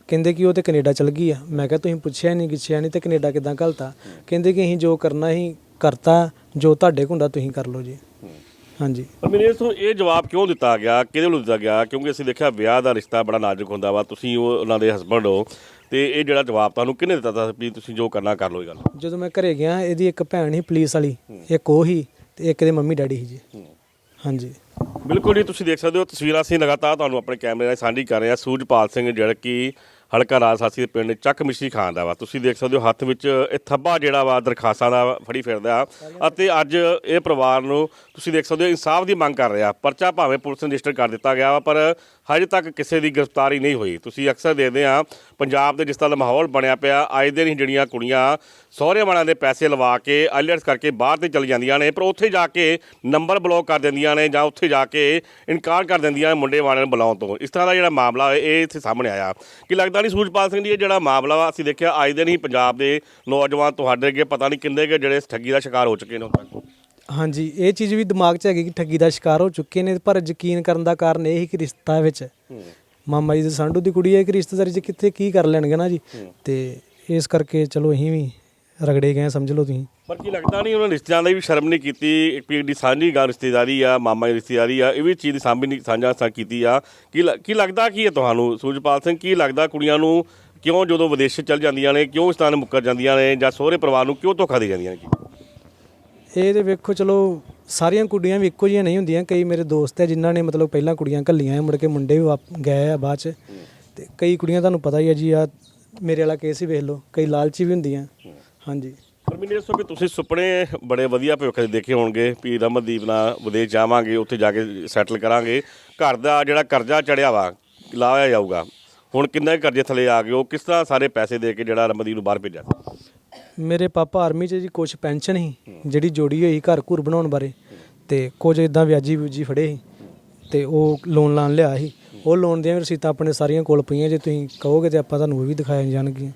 ਕਹਿੰਦੇ ਕਿ ਉਹ ਤੇ ਕੈਨੇਡਾ ਚਲ ਗਈ ਆ। ਮੈਂ ਕਿਹਾ ਤੁਸੀਂ ਪੁੱਛਿਆ ਨਹੀਂ ਗਿੱਛਿਆ ਨਹੀਂ ਤੇ ਕੈਨੇਡਾ ਕਿਦਾਂ ਘਲਤਾ? ਕਹਿੰਦੇ ਕਿ ਅਸੀਂ ਜੋ ਕਰਨਾ ਸੀ ਕਰਤਾ ਜੋ ਤੁਹਾਡੇ ਹੁੰਦਾ ਤੁਸੀਂ ਕਰ ਲਓ ਜੀ। ਹਾਂਜੀ। ਪਰ ਮੈਨੂੰ ਇਸ ਤੋਂ ਇਹ ਜਵਾਬ ਕਿਉਂ ਦਿੱਤਾ ਗਿਆ ਕਿਹਦੇ ਵੱਲੋਂ ਦਿੱਤਾ ਗਿਆ? ਕਿਉਂਕਿ ਅਸੀਂ ਦੇਖਿਆ ਵਿਆਹ ਦਾ ਰਿਸ਼ਤਾ ਬੜਾ ਨਾਜ਼ੁਕ ਹੁੰਦਾ ਵਾ ਤੁਸੀਂ ਉਹ ਉਹਨਾਂ ਦੇ ਹਸਬੰਡ ਹੋ ਤੇ ਇਹ ਜਿਹੜਾ ਜਵਾਬ ਤੁਹਾਨੂੰ ਕਿਹਨੇ ਦਿੱਤਾ ਤਾ ਵੀ ਤੁਸੀਂ ਜੋ ਕਰਨਾ ਕਰ ਲਓ ਇਹ ਗੱਲ? ਜਦੋਂ ਮੈਂ ਘਰੇ ਗਿਆ ਇਹਦੀ ਇੱਕ ਭੈਣ ਸੀ ਪੁਲਿਸ ਵਾਲੀ ਇੱਕ ਉਹ ਹੀ ਤੇ ਇੱਕ ਦੇ ਮੰਮੀ ਡੈਡੀ ਸੀ ਜੀ। ਹਾਂਜੀ। ਬਿਲਕੁਲ ਜੀ ਤੁਸੀਂ ਦੇਖ ਸਕਦੇ ਹੋ ਤਸਵੀਰਾਂ ਅਸੀਂ ਲਗਾਤਾਰ ਤੁਹਾਨੂੰ ਆਪਣੇ ਕੈਮਰੇ ਨਾਲ ਸਾਂਝੀ ਕਰ ਰਹੇ ਹਾਂ। ਸੂਰਜਪਾਲ ਸਿੰਘ ਜਿਹੜਾ ਕਿ ਹਲਕਾ ਰਾਜਸਾਸੀ ਦੇ ਪਿੰਡ ਚੱਕ ਮਿਸ਼ਰੀ ਖਾਨ ਦਾ ਵਾ। ਤੁਸੀਂ ਦੇਖ ਸਕਦੇ ਹੋ ਹੱਥ ਵਿੱਚ ਇਹ ਥੱਬਾ ਜਿਹੜਾ ਵਾ, ਦਰਖਾਸਤਾਂ ਦਾ ਫੜੀ ਫਿਰਦਾ। ਅਤੇ ਅੱਜ ਇਹ ਪਰਿਵਾਰ ਨੂੰ ਤੁਸੀਂ ਦੇਖ ਸਕਦੇ ਹੋ ਇਨਸਾਫ ਦੀ ਮੰਗ ਕਰ ਰਿਹਾ। ਪਰਚਾ ਭਾਵੇਂ ਪੁਲਿਸ ਰਜਿਸਟਰ ਕਰ ਦਿੱਤਾ ਗਿਆ ਵਾ, ਪਰ ਹਜੇ ਤੱਕ ਕਿਸੇ ਦੀ ਗ੍ਰਿਫਤਾਰੀ ਨਹੀਂ ਹੋਈ। ਤੁਸੀਂ ਅਕਸਰ ਦੇਖਦੇ ਆ ਪੰਜਾਬ ਦੇ ਜਿਸ ਤਰ੍ਹਾਂ ਦਾ ਮਾਹੌਲ ਬਣਿਆ ਪਿਆ, ਅੱਜ ਦਿਨ ਹੀ ਜਿਹੜੀਆਂ ਕੁੜੀਆਂ ਸਹੁਰੇ ਵਾਲਿਆਂ ਦੇ ਪੈਸੇ ਲਵਾ ਕੇ ਆਈਲੈਟਸ ਕਰਕੇ ਬਾਹਰ ਤੇ ਚਲੀ ਜਾਂਦੀਆਂ ਨੇ, ਪਰ ਉੱਥੇ ਜਾ ਕੇ ਨੰਬਰ ਬਲੌਕ ਕਰ ਦਿੰਦੀਆਂ ਨੇ ਜਾਂ ਉੱਥੇ ਜਾ ਕੇ ਇਨਕਾਰ ਕਰ ਦਿੰਦੀਆਂ ਨੇ ਮੁੰਡੇ ਵਾਲਿਆਂ ਨੂੰ ਬੁਲਾਉਣ ਤੋਂ। ਇਸ ਤਰ੍ਹਾਂ ਦਾ ਜਿਹੜਾ ਮਾਮਲਾ ਇਹ ਇੱਥੇ ਸਾਹਮਣੇ ਆਇਆ। ਕਿ ਲੱਗਦਾ ਨਹੀਂ ਸੂਰਜਪਾਲ ਸਿੰਘ ਜੀ ਇਹ ਜਿਹੜਾ ਮਾਮਲਾ ਵਾ ਅਸੀਂ ਦੇਖਿਆ ਆਏ ਦਿਨ ਹੀ ਪੰਜਾਬ ਦੇ ਨੌਜਵਾਨ ਤੁਹਾਡੇ ਅੱਗੇ ਪਤਾ ਨਹੀਂ ਕਿੰਨੇ ਕੁ ਜਿਹੜੇ ਠੱਗੀ ਦਾ ਸ਼ਿਕਾਰ ਹੋ ਚੁੱਕੇ ਨੇ ਤੱਕ। ਹਾਂਜੀ ਇਹ ਚੀਜ਼ ਵੀ ਦਿਮਾਗ 'ਚ ਹੈਗੀ ਕਿ ਠੱਗੀ ਦਾ ਸ਼ਿਕਾਰ ਹੋ ਚੁੱਕੇ ਨੇ ਪਰ ਯਕੀਨ ਕਰਨ ਦਾ ਕਾਰਨ ਇਹ ਹੀ ਕਿ ਰਿਸ਼ਤਾ ਵਿੱਚ ਮਾਮਾ ਜੀ ਦੇ ਸਾਂਢੂ ਦੀ ਕੁੜੀ ਹੈ ਕਿ ਰਿਸ਼ਤੇਦਾਰੀ 'ਚ ਕਿੱਥੇ ਕੀ ਕਰ ਲੈਣਗੇ ਨਾ ਜੀ। ਤੇ ਇਸ ਕਰਕੇ ਚਲੋ ਅਸੀਂ ਵੀ ਰਗੜੇ ਗਏ ਸਮਝ ਲਓ ਤੁਸੀਂ। ਪਰ ਕੀ ਲੱਗਦਾ ਨਹੀਂ ਉਹਨਾਂ ਰਿਸ਼ਤਿਆਂ ਦੀ ਵੀ ਸ਼ਰਮ ਨਹੀਂ ਕੀਤੀ? ਇੱਕ ਪੀੜ ਦੀ ਸਾਂਝੀ ਗੱਲ ਰਿਸ਼ਤੇਦਾਰੀ ਆ, ਮਾਮਾ ਦੀ ਰਿਸ਼ਤੇਦਾਰੀ ਆ, ਇਹ ਵੀ ਚੀਜ਼ ਦੀ ਸਾਂਭੀ ਨਹੀਂ, ਸਾਂਝਾ ਸਾ ਕੀਤੀ ਆ। ਕੀ ਲ- ਕੀ ਲੱਗਦਾ ਕੀ ਹੈ ਤੁਹਾਨੂੰ, ਸੂਰਜਪਾਲ ਸਿੰਘ? ਕੀ ਲੱਗਦਾ ਕੁੜੀਆਂ ਨੂੰ ਕਿਉਂ ਜਦੋਂ ਵਿਦੇਸ਼ ਚਲ ਜਾਂਦੀਆਂ ਨੇ, ਕਿਉਂ ਇਸ ਤਰ੍ਹਾਂ ਮੁੱਕਰ ਜਾਂਦੀਆਂ ਨੇ ਜਾਂ ਸਹੁਰੇ ਪਰਿਵਾਰ ਨੂੰ ਕਿਉਂ ਧੋਖਾ ਦੇ ਜਾਂਦੀਆਂ ਨੇ ਕੀ? ਇਹ ਤੇ ਵੇਖੋ, ਚਲੋ, ਸਾਰੀਆਂ ਕੁੜੀਆਂ ਵੀ ਇੱਕੋ ਜਿਹੀਆਂ ਨਹੀਂ ਹੁੰਦੀਆਂ। ਕਈ ਮੇਰੇ ਦੋਸਤ ਹੈ ਜਿਨ੍ਹਾਂ ਨੇ ਮਤਲਬ ਪਹਿਲਾਂ ਕੁੜੀਆਂ ਘੱਲੀਆਂ ਮੁੜ ਕੇ ਮੁੰਡੇ ਵੀ ਵਾਪ- ਗਏ ਆ ਬਾਅਦ 'ਚ। ਤੇ ਕਈ ਕੁੜੀਆਂ ਤੁਹਾਨੂੰ ਪਤਾ ਹੀ ਹੈ ਜੀ, ਆ ਮੇਰੇ ਵਾਲਾ ਕੇਸ ਹੀ ਵੇਖ ਲਓ, ਕਈ ਲਾਲਚੀ ਵੀ ਹੁੰਦੀਆਂ। ਹਾਂਜੀ। ਪਰ ਮੈਨੂੰ ਦੱਸੋ ਕਿ ਤੁਸੀਂ ਸੁਪਨੇ ਬੜੇ ਵਧੀਆ ਭਵਿੱਖ ਦੇ ਦੇਖੇ ਹੋਣਗੇ ਵੀ ਰਮਨਦੀਪ ਨਾਲ ਵਿਦੇਸ਼ ਜਾਵਾਂਗੇ, ਉੱਥੇ ਜਾ ਕੇ ਸੈਟਲ ਕਰਾਂਗੇ। ਘਰ ਦਾ ਜਿਹੜਾ ਕਰਜ਼ਾ ਚੜਿਆ ਵਾ, ਲਾਇਆ ਜਾਊਗਾ। ਹੁਣ ਕਿੰਨੇ ਕਰਜ਼ੇ ਥੱਲੇ ਆ ਗਏ, ਉਹ ਕਿਸ ਤਰ੍ਹਾਂ ਸਾਰੇ ਪੈਸੇ ਦੇ ਕੇ ਜਿਹੜਾ ਰਮਨਦੀਪ ਨੂੰ ਬਾਹਰ ਭੇਜਿਆ ਮੇਰੇ ਪਾਪਾ ਆਰਮੀ 'ਚ ਜੀ ਕੁਝ ਪੈਨਸ਼ਨ ਸੀ, ਜਿਹੜੀ ਜੋੜੀ ਹੋਈ ਘਰ ਘੁਰ ਬਣਾਉਣ ਬਾਰੇ, ਤੇ ਕੁਝ ਇਦਾਂ ਵਿਆਜੀ ਵਿਊਜੀ ਫੜੇ ਸੀ, ਤੇ ਉਹ ਲੋਨ ਲਾਣ ਲਿਆ ਸੀ। ਉਹ ਲੋਨ ਦੀਆਂ ਵੀ ਰਸੀਤਾਂ ਆਪਣੇ ਸਾਰੀਆਂ ਕੋਲ ਪਈਆਂ, ਜੇ ਤੁਸੀਂ ਕਹੋਗੇ ਤੇ ਆਪਾਂ ਤੁਹਾਨੂੰ ਉਹ ਵੀ ਦਿਖਾਇਆ ਜਾਣਗੀਆਂ।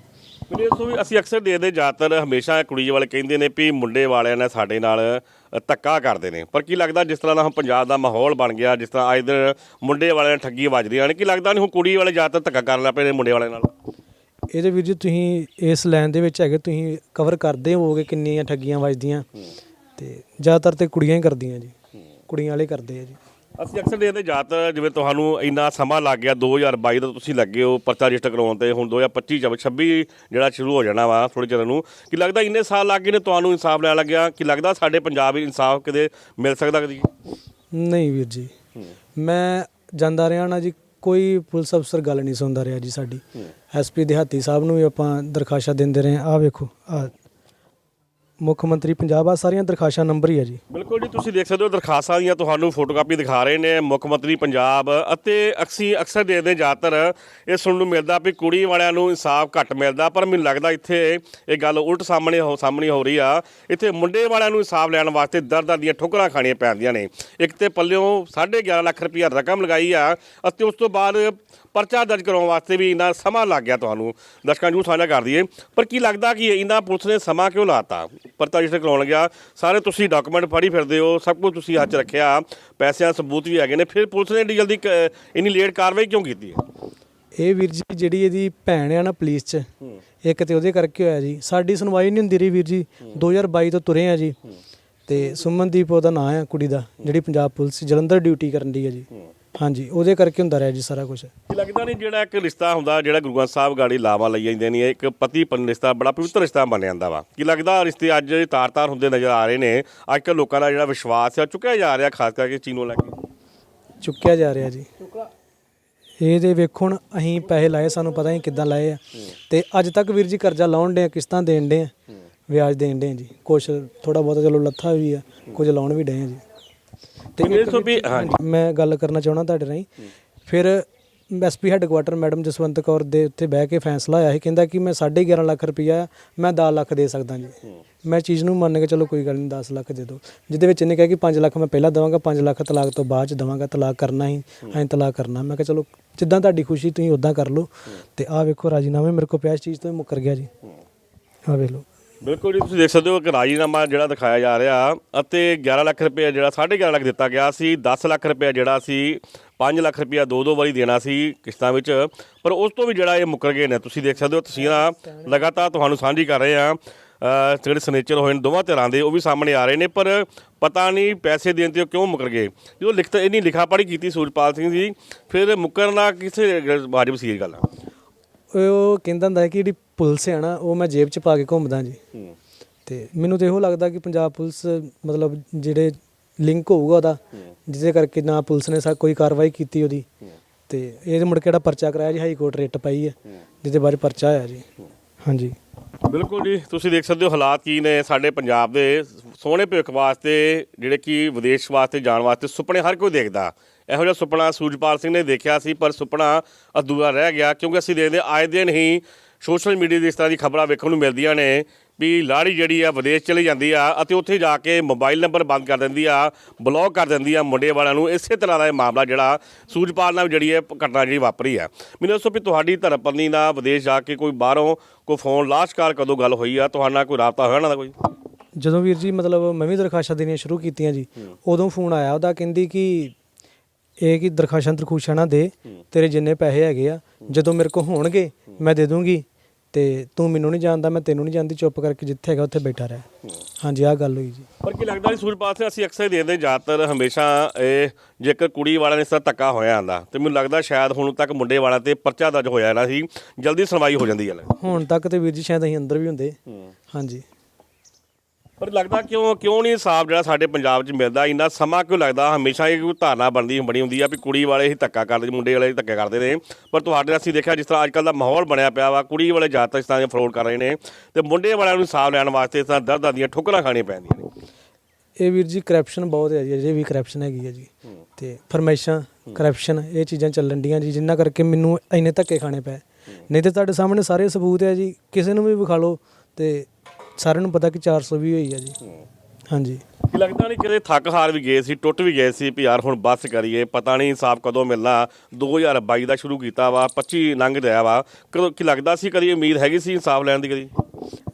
ਮੈਨੂੰ ਦੱਸੋ ਵੀ ਅਸੀਂ ਅਕਸਰ ਦੇਖਦੇ ਜ਼ਿਆਦਾਤਰ ਹਮੇਸ਼ਾ ਕੁੜੀ ਵਾਲੇ ਕਹਿੰਦੇ ਨੇ ਵੀ ਮੁੰਡੇ ਵਾਲਿਆਂ ਨੇ ਸਾਡੇ ਨਾਲ ਧੱਕਾ ਕਰਦੇ ਨੇ। ਪਰ ਕੀ ਲੱਗਦਾ ਜਿਸ ਤਰ੍ਹਾਂ ਦਾ ਹੁਣ ਪੰਜਾਬ ਦਾ ਮਾਹੌਲ ਬਣ ਗਿਆ ਜਿਸ ਤਰ੍ਹਾਂ ਅੱਜ ਦਿਨ ਮੁੰਡੇ ਵਾਲਿਆਂ ਨੇ ਠੱਗੀ ਵੱਜਦੀਆਂ ਨੇ ਕੀ ਲੱਗਦਾ ਨਹੀਂ ਹੁਣ ਕੁੜੀ ਵਾਲੇ ਜ਼ਿਆਦਾਤਰ ਧੱਕਾ ਕਰਨ ਲੱਗ ਪਏ ਨੇ ਮੁੰਡੇ ਵਾਲਿਆਂ ਨਾਲ? ਇਹਦੇ ਵੀਰ ਜੀ ਤੁਸੀਂ ਇਸ ਲਾਈਨ ਦੇ ਵਿੱਚ ਹੈਗੇ ਤੁਸੀਂ ਕਵਰ ਕਰਦੇ ਹੋਵੋਗੇ ਕਿੰਨੀਆਂ ਠੱਗੀਆਂ ਵੱਜਦੀਆਂ। ਤੇ ਜ਼ਿਆਦਾਤਰ ਤੇ ਕੁੜੀਆਂ ਹੀ ਕਰਦੀਆਂ ਜੀ। ਕੁੜੀਆਂ ਵਾਲੇ ਕਰਦੇ ਆ ਜੀ। ਅਸੀਂ ਅਕਸਰ ਦੇਖਦੇ ਜ਼ਿਆਦਾਤਰ ਜਿਵੇਂ ਤੁਹਾਨੂੰ ਇੰਨਾ ਸਮਾਂ ਲੱਗ ਗਿਆ 2022 ਦਾ ਤੁਸੀਂ ਲੱਗੇ ਹੋ ਪਰਚਾ ਰਜਿਸਟਰ ਕਰਾਉਣ ਤੇ ਹੁਣ 2025 ਚ 26 ਜਿਹੜਾ ਸ਼ੁਰੂ ਹੋ ਜਾਣਾ ਵਾ ਥੋੜੇ ਚਿਰ ਨੂੰ ਕੀ ਲੱਗਦਾ ਇੰਨੇ ਸਾਲ ਲੱਗ ਗਏ ਨੇ ਤੁਹਾਨੂੰ ਇਨਸਾਫ ਲੈਣ ਲੱਗਿਆ? ਕੀ ਲੱਗਦਾ ਸਾਡੇ ਪੰਜਾਬ ਵਿੱਚ ਇਨਸਾਫ ਕਿਤੇ ਮਿਲ ਸਕਦਾ ਕਦੀ? ਨਹੀਂ ਵੀਰ ਜੀ। ਮੈਂ ਜਾਂਦਾ ਰਿਹਾ ਨਾ ਜੀ ਕੋਈ ਪੁਲਿਸ ਅਫਸਰ ਗੱਲ ਨਹੀਂ ਸੁਣਦਾ ਰਿਹਾ ਜੀ ਸਾਡੀ। ਐਸਪੀ ਦਿਹਾਤੀ ਸਾਹਿਬ ਨੂੰ ਵੀ ਆਪਾਂ ਦਰਖਾਸ਼ਾਂ ਦਿੰਦੇ ਰਹੇ ਆਹ ਵੇਖੋ ਆ ਮੁੱਖ ਮੰਤਰੀ ਪੰਜਾਬ ਆ ਸਾਰੀਆਂ ਦਰਖਾਸ਼ਾਂ ਨੰਬਰ ਹੀ ਆ ਜੀ। ਬਿਲਕੁਲ ਜੀ, ਤੁਸੀਂ ਦੇਖ ਸਕਦੇ ਹੋ ਦਰਖਾਸਤਾਂ ਦੀਆਂ ਤੁਹਾਨੂੰ ਫੋਟੋਕਾਪੀ ਦਿਖਾ ਰਹੇ ਨੇ ਮੁੱਖ ਮੰਤਰੀ ਪੰਜਾਬ ਅਤੇ ਅਸੀਂ ਅਕਸਰ ਦੇਖਦੇ ਜ਼ਿਆਦਾਤਰ ਇਹ ਸੁਣਨ ਨੂੰ ਮਿਲਦਾ ਵੀ ਕੁੜੀ ਵਾਲਿਆਂ ਨੂੰ ਇਨਸਾਫ ਘੱਟ ਮਿਲਦਾ, ਪਰ ਮੈਨੂੰ ਲੱਗਦਾ ਇੱਥੇ ਇਹ ਗੱਲ ਉਲਟ ਸਾਹਮਣੇ ਹੋ ਸਾਹਮਣੇ ਹੋ ਰਹੀ ਆ। ਇੱਥੇ ਮੁੰਡੇ ਵਾਲਿਆਂ ਨੂੰ ਇਨਸਾਫ ਲੈਣ ਵਾਸਤੇ ਦਰ ਦਰ ਦੀਆਂ ਠੋਕਰਾਂ ਖਾਣੀਆਂ ਪੈਂਦੀਆਂ ਨੇ। ਇੱਕ ਤੇ ਪੱਲਿਓਂ 11.5 ਲੱਖ ਰੁਪਈਆ ਰਕਮ ਲਗਾਈ ਆ ਅਤੇ ਉਸ ਤੋਂ ਬਾਅਦ ਪਰਚਾ ਦਰਜ ਕਰਾਉਣ ਵਾਸਤੇ ਵੀ ਇੰਨਾ ਸਮਾਂ ਲੱਗ ਗਿਆ ਤੁਹਾਨੂੰ। ਦਰਸ਼ਕਾਂ ਨੂੰ ਸਾਂਝਾ ਕਰ ਦਈਏ। ਪਰ ਕੀ ਲੱਗਦਾ ਕਿ ਇਹਨਾਂ ਪੁਲਿਸ ਨੇ ਸਮਾਂ ਕਿਉਂ ਲਾਤਾ? ਪਰਚਾ ਰਜਿਸਟਰ ਕਰਾਉਣ ਗਿਆ ਸਾਰੇ ਤੁਸੀਂ ਡਾਕੂਮੈਂਟ ਫੜੀ ਫਿਰਦੇ ਹੋ ਸਭ ਕੁਝ ਤੁਸੀਂ ਹੱਥ 'ਚ ਰੱਖਿਆ। ਪੈਸਿਆਂ ਸਬੂਤ ਵੀ ਹੈਗੇ ਨੇ। ਫਿਰ ਪੁਲਿਸ ਨੇ ਏਡੀ ਜਲਦੀ ਕ- ਇੰਨੀ ਲੇਟ ਕਾਰਵਾਈ ਕਿਉਂ ਕੀਤੀ ਹੈ? ਇਹ ਵੀਰ ਜੀ ਜਿਹੜੀ ਇਹਦੀ ਭੈਣ ਆ ਨਾ ਪੁਲਿਸ 'ਚ ਇੱਕ ਤੇ ਉਹਦੇ ਕਰਕੇ ਹੋਇਆ ਜੀ। ਸਾਡੀ ਸੁਣਵਾਈ ਨਹੀਂ ਹੁੰਦੀ ਰਹੀ ਵੀਰ ਜੀ। 2022 ਤੋਂ ਤੁਰੇ ਆ ਜੀ। ਤੇ ਸੁਮਨਦੀਪ ਉਹਦਾ ਨਾਂ ਆ ਕੁੜੀ ਦਾ ਜਿਹੜੀ ਪੰਜਾਬ ਪੁਲਿਸ ਜਲੰਧਰ ਡਿਊਟੀ ਕਰਨ ਦੀ ਹੈ ਜੀ। ਹਾਂਜੀ ਉਹਦੇ ਕਰਕੇ ਹੁੰਦਾ ਰਿਹਾ ਜੀ ਸਾਰਾ ਕੁਝ ਲੱਗਦਾ ਨਹੀਂ ਜਿਹੜਾ ਇੱਕ ਰਿਸ਼ਤਾ ਹੁੰਦਾ ਜਿਹੜਾ ਗੁਰੂ ਗ੍ਰੰਥ ਸਾਹਿਬ ਗਾੜੀ ਲਾਵਾਂ ਲਈ ਜਾਂਦੇ ਨੇ ਇੱਕ ਪਤੀ ਪਤਨੀ ਰਿਸ਼ਤਾ ਬੜਾ ਪਵਿੱਤਰ ਰਿਸ਼ਤਾ ਮੰਨਿਆ ਜਾਂਦਾ ਵਾ। ਕੀ ਲੱਗਦਾ ਰਿਸ਼ਤੇ ਅੱਜ ਤਾਰ-ਤਾਰ ਹੁੰਦੇ ਨਜ਼ਰ ਆ ਰਹੇ ਨੇ? ਅੱਜ ਕੱਲ੍ਹ ਲੋਕਾਂ ਦਾ ਜਿਹੜਾ ਵਿਸ਼ਵਾਸ ਹੈ ਉਹ ਚੁੱਕਿਆ ਜਾ ਰਿਹਾ ਖਾਸ ਕਰਕੇ ਚੀਨੋਂ ਲੈ ਕੇ? ਚੁੱਕਿਆ ਜਾ ਰਿਹਾ ਜੀ। ਇਹਦੇ ਵੇਖੋ ਹੁਣ ਅਸੀਂ ਪੈਸੇ ਲਾਏ ਸਾਨੂੰ ਪਤਾ ਨਹੀਂ ਕਿੱਦਾਂ ਲਾਏ ਆ। ਤੇ ਅੱਜ ਤੱਕ ਵੀਰ ਜੀ ਕਰਜ਼ਾ ਲਾਉਣ ਦੇ ਕਿਸ਼ਤਾਂ ਦੇਣ ਦੇ ਆ ਵਿਆਜ ਦੇਣ ਦੇ ਜੀ। ਕੁਛ ਥੋੜਾ ਬਹੁਤਾ ਚਲੋ ਲੱਥਾ ਵੀ ਆ ਕੁਝ ਲਾਉਣ ਵੀ ਡਏ ਆ ਜੀ। ਤੇ ਇੱਕ ਮੇਰੇ ਤੋਂ ਵੀ ਵੀਰ ਜੀ, ਹਾਂਜੀ। ਮੈਂ ਗੱਲ ਕਰਨਾ ਚਾਹਣਾ ਤੁਹਾਡੇ ਰਾਹੀਂ। ਫਿਰ SP headquarter madam Jaswant Kaur ਦੇ ਉੱਤੇ ਬਹਿ ਕੇ ਫੈਸਲਾ ਆਇਆ ਸੀ ਕਹਿੰਦਾ ਕਿ ਮੈਂ 11.5 ਲੱਖ ਰੁਪਈਆ ਮੈਂ 10 ਲੱਖ ਦੇ ਸਕਦਾ ਜੀ। ਮੈਂ ਚੀਜ਼ ਨੂੰ ਮੰਨ ਕੇ ਚਲੋ ਕੋਈ ਗੱਲ ਨਹੀਂ 10 ਲੱਖ ਦੇ ਦਿਓ। ਜਿਹਦੇ ਵਿੱਚ ਇਹਨੇ ਕਿਹਾ ਕਿ 5 ਲੱਖ ਮੈਂ ਪਹਿਲਾਂ ਦੇਵਾਂਗਾ 5 ਲੱਖ ਤਲਾਕ ਤੋਂ ਬਾਅਦ ਚ ਦੇਵਾਂਗਾ ਤਲਾਕ ਕਰਨਾ ਹੀ ਐਂ ਤਲਾਕ ਕਰਨਾ। ਮੈਂ ਕਿਹਾ ਚਲੋ ਜਿੱਦਾਂ ਤੁਹਾਡੀ ਖੁਸ਼ੀ ਤੁਸੀਂ ਉਦਾਂ ਕਰ ਲਓ। ਤੇ ਆਹ ਵੇਖੋ ਰਾਜੀਨਾਮੇ ਮੇਰੇ ਕੋਲ ਪਿਆ ਇਸ ਚੀਜ਼ ਤੋਂ ਮੁੱਕਰ ਗਿਆ ਜੀ। ਆਹ ਵੇਖ ਲਓ। ਬਿਲਕੁਲ ਜੀ, ਤੁਸੀਂ ਦੇਖ ਸਕਦੇ ਹੋ ਕਿ ਰਾਜੀਨਾਮਾ ਜਿਹੜਾ ਦਿਖਾਇਆ ਜਾ ਰਿਹਾ ਅਤੇ 11 ਲੱਖ ਰੁਪਏ ਜਿਹੜਾ 11.5 ਲੱਖ ਦਿੱਤਾ ਗਿਆ ਸੀ 10 ਲੱਖ ਰੁਪਏ ਜਿਹੜਾ ਸੀ 5 ਲੱਖ ਰੁਪਇਆ ਦੋ ਦੋ ਵਾਰੀ ਦੇਣਾ ਸੀ ਕਿਸ਼ਤਾਂ ਵਿੱਚ। ਪਰ ਉਸ ਤੋਂ ਵੀ ਜਿਹੜਾ ਇਹ ਮੁੱਕਰ ਗਏ ਨੇ, ਤੁਸੀਂ ਦੇਖ ਸਕਦੇ ਹੋ ਤਸਵੀਰਾਂ ਲਗਾਤਾਰ ਤੁਹਾਨੂੰ ਸਾਂਝੀ ਕਰ ਰਹੇ ਆ ਜਿਹੜੇ ਸਨੇਚਰ ਹੋਏ ਨੇ, ਦੋਵਾਂ ਧਿਰਾਂ ਦੇ, ਉਹ ਵੀ ਸਾਹਮਣੇ ਆ ਰਹੇ ਨੇ, ਪਰ ਪਤਾ ਨਹੀਂ ਪੈਸੇ ਦੇਣ ਤੇ ਉਹ ਕਿਉਂ ਮੁੱਕਰ ਗਏ। ਜਦੋਂ ਲਿਖਤ, ਇੰਨੀ ਲਿਖਾ ਪੜ੍ਹੀ ਕੀਤੀ ਸੂਰਜਪਾਲ ਸਿੰਘ ਜੀ, ਫਿਰ ਮੁੱਕਰਨਾ ਕਿਸੇ ਵਾਜਬ ਸੀ ਇਹ ਗੱਲ? ਉਹ ਕਹਿੰਦਾ ਹੁੰਦਾ ਹੈ ਕਿ ਜਿਹੜੀ ਪੁਲਿਸ ਹੈ ਨਾ ਉਹ ਮੈਂ ਜੇਬ 'ਚ ਪਾ ਕੇ ਘੁੰਮਦਾ ਜੀ। ਤੇ ਮੈਨੂੰ ਤੇ ਇਹੋ ਲੱਗਦਾ ਕਿ ਪੰਜਾਬ ਪੁਲਿਸ ਮਤਲਬ ਜਿਹੜੇ ਲਿੰਕ ਹੋਊਗਾ ਉਹਦਾ ਜਿਹਦੇ ਕਰਕੇ ਨਾ ਪੁਲਿਸ ਨੇ ਸਾ ਕੋਈ ਕਾਰਵਾਈ ਕੀਤੀ ਉਹਦੀ। ਤੇ ਇਹ ਮੁੜ ਕੇ ਜਿਹੜਾ ਪਰਚਾ ਕਰਾਇਆ ਜੀ ਹਾਈ ਕੋਰਟ ਰਿਟ ਪਈ ਹੈ ਜਿਹਦੇ ਬਾਰੇ ਪਰਚਾ ਹੋਇਆ ਜੀ। ਹਾਂਜੀ। ਬਿਲਕੁਲ ਜੀ, ਤੁਸੀਂ ਦੇਖ ਸਕਦੇ ਹੋ ਹਾਲਾਤ ਕੀ ਨੇ ਸਾਡੇ ਪੰਜਾਬ ਦੇ ਸੋਹਣੇ ਭਵਿੱਖ ਵਾਸਤੇ, ਜਿਹੜੇ ਕਿ ਵਿਦੇਸ਼ ਵਾਸਤੇ, ਜਾਣ ਵਾਸਤੇ ਸੁਪਨੇ ਹਰ ਕੋਈ ਦੇਖਦਾ। ਇਹੋ ਜਿਹਾ ਸੁਪਨਾ ਸੂਰਜਪਾਲ ਸਿੰਘ ਨੇ ਦੇਖਿਆ ਸੀ, ਪਰ ਸੁਪਨਾ ਅਧੂਰਾ ਰਹਿ ਗਿਆ, ਕਿਉਂਕਿ ਅਸੀਂ ਦੇਖਦੇ ਆਏ ਦਿਨ ਹੀ ਸੋਸ਼ਲ ਮੀਡੀਆ ਦੀ ਇਸ ਤਰ੍ਹਾਂ ਦੀ ਖਬਰਾਂ ਵੇਖਣ ਨੂੰ ਮਿਲਦੀਆਂ ਨੇ ਵੀ ਲਾੜੀ ਜਿਹੜੀ ਆ ਵਿਦੇਸ਼ ਚਲੀ ਜਾਂਦੀ ਆ ਅਤੇ ਉੱਥੇ ਜਾ ਕੇ ਮੋਬਾਈਲ ਨੰਬਰ ਬੰਦ ਕਰ ਦਿੰਦੀ ਆ ਬਲੌਕ ਕਰ ਦਿੰਦੀ ਆ ਮੁੰਡੇ ਵਾਲਿਆਂ ਨੂੰ। ਇਸੇ ਤਰ੍ਹਾਂ ਦਾ ਇਹ ਮਾਮਲਾ ਜਿਹੜਾ ਸੂਰਜਪਾਲ ਨਾਲ ਜਿਹੜੀ ਹੈ ਘਟਨਾ ਜਿਹੜੀ ਵਾਪਰੀ ਆ। ਮੈਨੂੰ ਦੱਸੋ ਵੀ ਤੁਹਾਡੀ ਧਰਮਪਤਨੀ ਨਾਲ ਵਿਦੇਸ਼ ਜਾ ਕੇ ਕੋਈ ਬਾਹਰੋਂ ਕੋਈ ਫੋਨ ਲਾਸਟ ਕਾਲ ਕਦੋਂ ਗੱਲ ਹੋਈ ਆ? ਤੁਹਾਡਾ ਕੋਈ ਰਾਬਤਾ ਹੋਇਆ ਦਾ ਕੋਈ? ਜਦੋਂ ਵੀਰ ਜੀ ਮਤਲਬ ਮੈਂ ਵੀ ਦਰਖਾਸ਼ਾਂ ਦੇਣੀਆਂ ਸ਼ੁਰੂ ਕੀਤੀਆਂ ਜੀ ਉਦੋਂ ਫੋਨ ਆਇਆ ਉਹਦਾ ਕਹਿੰਦੀ ਕਿ ਇਹ ਕਿ ਦਰਖਾਸ਼ਾਂ ਦਰਖੂਸ਼ਾਂ ਨਾ ਦੇ ਤੇਰੇ ਜਿੰਨੇ ਪੈਸੇ ਹੈਗੇ ਆ ਜਦੋਂ ਮੇਰੇ ਕੋਲ ਹੋਣਗੇ ਮੈਂ ਦੇ ਦੂੰਗੀ। ਤੇ ਤੂੰ ਮੈਨੂੰ ਨਹੀਂ ਜਾਣਦਾ ਮੈਂ ਤੈਨੂੰ ਨਹੀਂ ਜਾਣਦੀ ਚੁੱਪ ਕਰਕੇ ਜਿੱਥੇ ਹੈਗਾ ਉੱਥੇ ਬੈਠਾ ਰਹਿ। ਹਾਂਜੀ ਆਹ ਗੱਲ ਹੋਈ ਜੀ। ਪਰ ਕੀ ਲੱਗਦਾ ਜੀ ਸੂਰਜਪਾਲ ਸਿੰਘ ਅਸੀਂ ਅਕਸਰ ਹੀ ਦੇਖਦੇ ਜ਼ਿਆਦਾਤਰ ਹਮੇਸ਼ਾ ਇਹ ਜੇਕਰ ਕੁੜੀ ਵਾਲਿਆਂ ਨੇ ਤਰ੍ਹਾਂ ਧੱਕਾ ਹੋਇਆ ਆਂਦਾ ਤੇ ਮੈਨੂੰ ਲੱਗਦਾ ਸ਼ਾਇਦ ਹੁਣ ਤੱਕ ਮੁੰਡੇ ਵਾਲਿਆਂ ਤੇ ਪਰਚਾ ਦਰਜ ਹੋਇਆ ਨਾ ਸੀ ਜਲਦੀ ਸੁਣਵਾਈ ਹੋ ਜਾਂਦੀ ਹੈ। ਹੁਣ ਤੱਕ ਤੇ ਵੀਰ ਜੀ ਸ਼ਾਇਦ ਅਸੀਂ ਅੰਦਰ ਵੀ ਹੁੰਦੇ। ਹਾਂਜੀ। ਪਰ ਲੱਗਦਾ ਕਿਉਂ ਕਿਉਂ ਨਹੀਂ ਹਿਸਾਬ ਜਿਹੜਾ ਸਾਡੇ ਪੰਜਾਬ 'ਚ ਮਿਲਦਾ? ਇੰਨਾ ਸਮਾਂ ਕਿਉਂ ਲੱਗਦਾ? ਹਮੇਸ਼ਾ ਇਹ ਕੋਈ ਧਾਰਨਾ ਬਣਦੀ, ਬਣੀ ਹੁੰਦੀ ਆ ਵੀ ਕੁੜੀ ਵਾਲੇ ਹੀ ਧੱਕਾ ਕਰਦੇ ਮੁੰਡੇ ਵਾਲੇ ਹੀ ਧੱਕਾ ਕਰਦੇ ਨੇ। ਪਰ ਤੁਹਾਡੇ ਅਸੀਂ ਦੇਖਿਆ ਜਿਸ ਤਰ੍ਹਾਂ ਅੱਜਕੱਲ ਦਾ ਮਾਹੌਲ ਬਣਿਆ ਪਿਆ ਵਾ, ਕੁੜੀ ਵਾਲੇ ਜ਼ਿਆਦਾਤਰ ਇਸ ਤਰ੍ਹਾਂ ਦੇ ਫਰੋਡ ਕਰ ਰਹੇ ਨੇ ਤੇ ਮੁੰਡੇ ਵਾਲਿਆਂ ਨੂੰ ਇਨਸਾਫ ਲੈਣ ਵਾਸਤੇ ਇਸ ਤਰ੍ਹਾਂ ਦਰਦਾਂ ਦੀਆਂ ਠੋਕਰਾਂ ਖਾਣੀਆਂ ਪੈਂਦੀਆਂ ਨੇ। ਇਹ ਵੀਰ ਜੀ ਕਰਪਸ਼ਨ ਬਹੁਤ ਹੈ ਜੀ ਅਜੇ ਵੀ ਕਰਪਸ਼ਨ ਹੈਗੀ ਹੈ ਜੀ। ਤੇ ਫਰਮਾਇਸ਼ਾਂ ਕਰਪਸ਼ਨ ਇਹ ਚੀਜ਼ਾਂ ਚੱਲਣ ਡੀਆਂ ਜੀ, ਜਿੰਨਾ ਕਰਕੇ ਮੈਨੂੰ ਇੰਨੇ ਧੱਕੇ ਖਾਣੇ ਪਏ। ਨਹੀਂ ਤੇ ਤੁਹਾਡੇ ਸਾਹਮਣੇ ਸਾਰੇ ਸਬੂਤ ਹੈ ਜੀ, ਕਿਸੇ ਨੂੰ ਵੀ ਵਿਖਾ ਲਓ ਤੇ ਸਾਰਿਆਂ ਨੂੰ ਪਤਾ ਕਿ 400 ਵੀ ਹੋਈ ਹੈ ਜੀ। ਹਾਂਜੀ। ਕੀ ਲੱਗਦਾ ਨਹੀਂ ਕਿਤੇ ਥੱਕ ਹਾਰ ਵੀ ਗਏ ਸੀ ਟੁੱਟ ਵੀ ਗਏ ਸੀ ਵੀ ਯਾਰ ਹੁਣ ਬੱਸ ਕਰੀਏ ਪਤਾ ਨਹੀਂ ਇਨਸਾਫ ਕਦੋਂ ਮਿਲਣਾ। 2022 ਦਾ ਸ਼ੁਰੂ ਕੀਤਾ ਵਾ 25 ਲੰਘ ਰਿਹਾ ਵਾ। ਕਦੋਂ ਕੀ ਲੱਗਦਾ ਸੀ ਕਦੀ ਉਮੀਦ ਹੈਗੀ ਸੀ ਇਨਸਾਫ ਲੈਣ ਦੀ ਕਦੀ?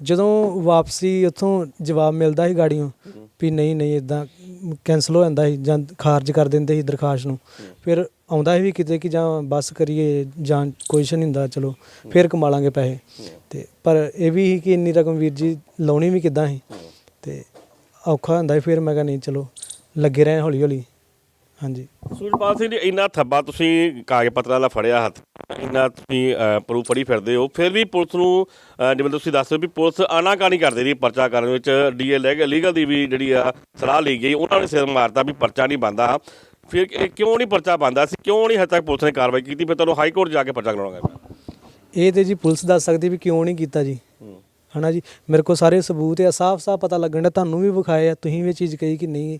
ਜਦੋਂ ਵਾਪਸੀ ਉੱਥੋਂ ਜਵਾਬ ਮਿਲਦਾ ਸੀ ਗਾੜੀਆਂ ਵੀ ਨਹੀਂ ਨਹੀਂ ਇਦਾਂ ਕੈਨਸਲ ਹੋ ਜਾਂਦਾ ਸੀ ਜਾਂ ਖਾਰਜ ਕਰ ਦਿੰਦੇ ਸੀ ਦਰਖਾਸਤ ਨੂੰ। ਫਿਰ ਆਉਂਦਾ ਸੀ ਵੀ ਕਿਤੇ ਕਿ ਜਾਂ ਬੱਸ ਕਰੀਏ ਜਾਂ ਕੁਛ ਨਹੀਂ ਹੁੰਦਾ, ਚਲੋ ਫਿਰ ਕਮਾ ਲਾਂਗੇ ਪੈਸੇ। ਤੇ ਪਰ ਇਹ ਵੀ ਸੀ ਕਿ ਇੰਨੀ ਰਕਮ ਵੀਰ ਜੀ ਲਾਉਣੀ ਵੀ ਕਿੱਦਾਂ ਸੀ। ਤੇ ਔਖਾ ਹੁੰਦਾ ਸੀ, ਫਿਰ ਮੈਂ ਕਿਹਾ ਨਹੀਂ, ਚਲੋ ਲੱਗੇ ਰਹੇ ਹੌਲੀ ਹੌਲੀ। ਹਾਂਜੀ। ਸੂਰਜਪਾਲ ਸਿੰਘ ਜੀ, ਇੰਨਾ ਥੱਬਾ ਤੁਸੀਂ ਕਾਗਜ਼ ਪੱਤਰਾਂ ਦਾ ਫੜਿਆ ਹੱਥ, ਇੰਨਾ ਤੁਸੀਂ ਪ੍ਰੂਫ ਫੜੀ ਫਿਰਦੇ ਹੋ। ਫਿਰ ਵੀ ਪੁਲਿਸ ਨੂੰ ਜਿਵੇਂ ਤੁਸੀਂ ਦੱਸ ਰਹੇ ਵੀ ਪੁਲਿਸ ਆਨਾਕਾਨੀ ਕਰਦੇ ਰਹੀ ਪਰਚਾ ਕਰਨ ਵਿੱਚ, ਡੀਏ ਲੀਗਲ ਦੀ ਵੀ ਜਿਹੜੀ ਆ ਸਲਾਹ ਲਈ ਗਈ, ਉਹਨਾਂ ਨੇ ਸਿਰ ਮਾਰਤਾ ਵੀ ਪਰਚਾ ਨਹੀਂ ਬੰਦਾ ਫਿਰ ਇਹ ਕਿਉਂ ਨਹੀਂ ਪਰਚਾ ਬੰਦਾ ਸੀ? ਕਿਉਂ ਨਹੀਂ ਤੱਕ ਪੁਲਿਸ ਨੇ ਕਾਰਵਾਈ ਕੀਤੀ? ਫਿਰ ਤੁਹਾਨੂੰ ਹਾਈ ਕੋਰਟ ਜਾ ਕੇ ਪਰਚਾ ਕਰਾਉਣਾ ਪਿਆ ਇਹ ਤੇ ਜੀ ਪੁਲਿਸ ਦੱਸ ਸਕਦੀ ਵੀ ਕਿਉਂ ਨਹੀਂ ਕੀਤਾ ਜੀ। ਹਨਾ ਜੀ? ਮੇਰੇ ਕੋਲ ਸਾਰੇ ਸਬੂਤ ਆ ਸਾਫ਼-ਸਾਫ਼ ਪਤਾ ਲੱਗਣ ਦਾ ਤੁਹਾਨੂੰ ਵੀ ਵਿਖਾਏ ਆ ਤੁਸੀਂ ਵੀ ਇਹ ਚੀਜ਼ ਕਹੀ ਕਿ ਨਹੀਂ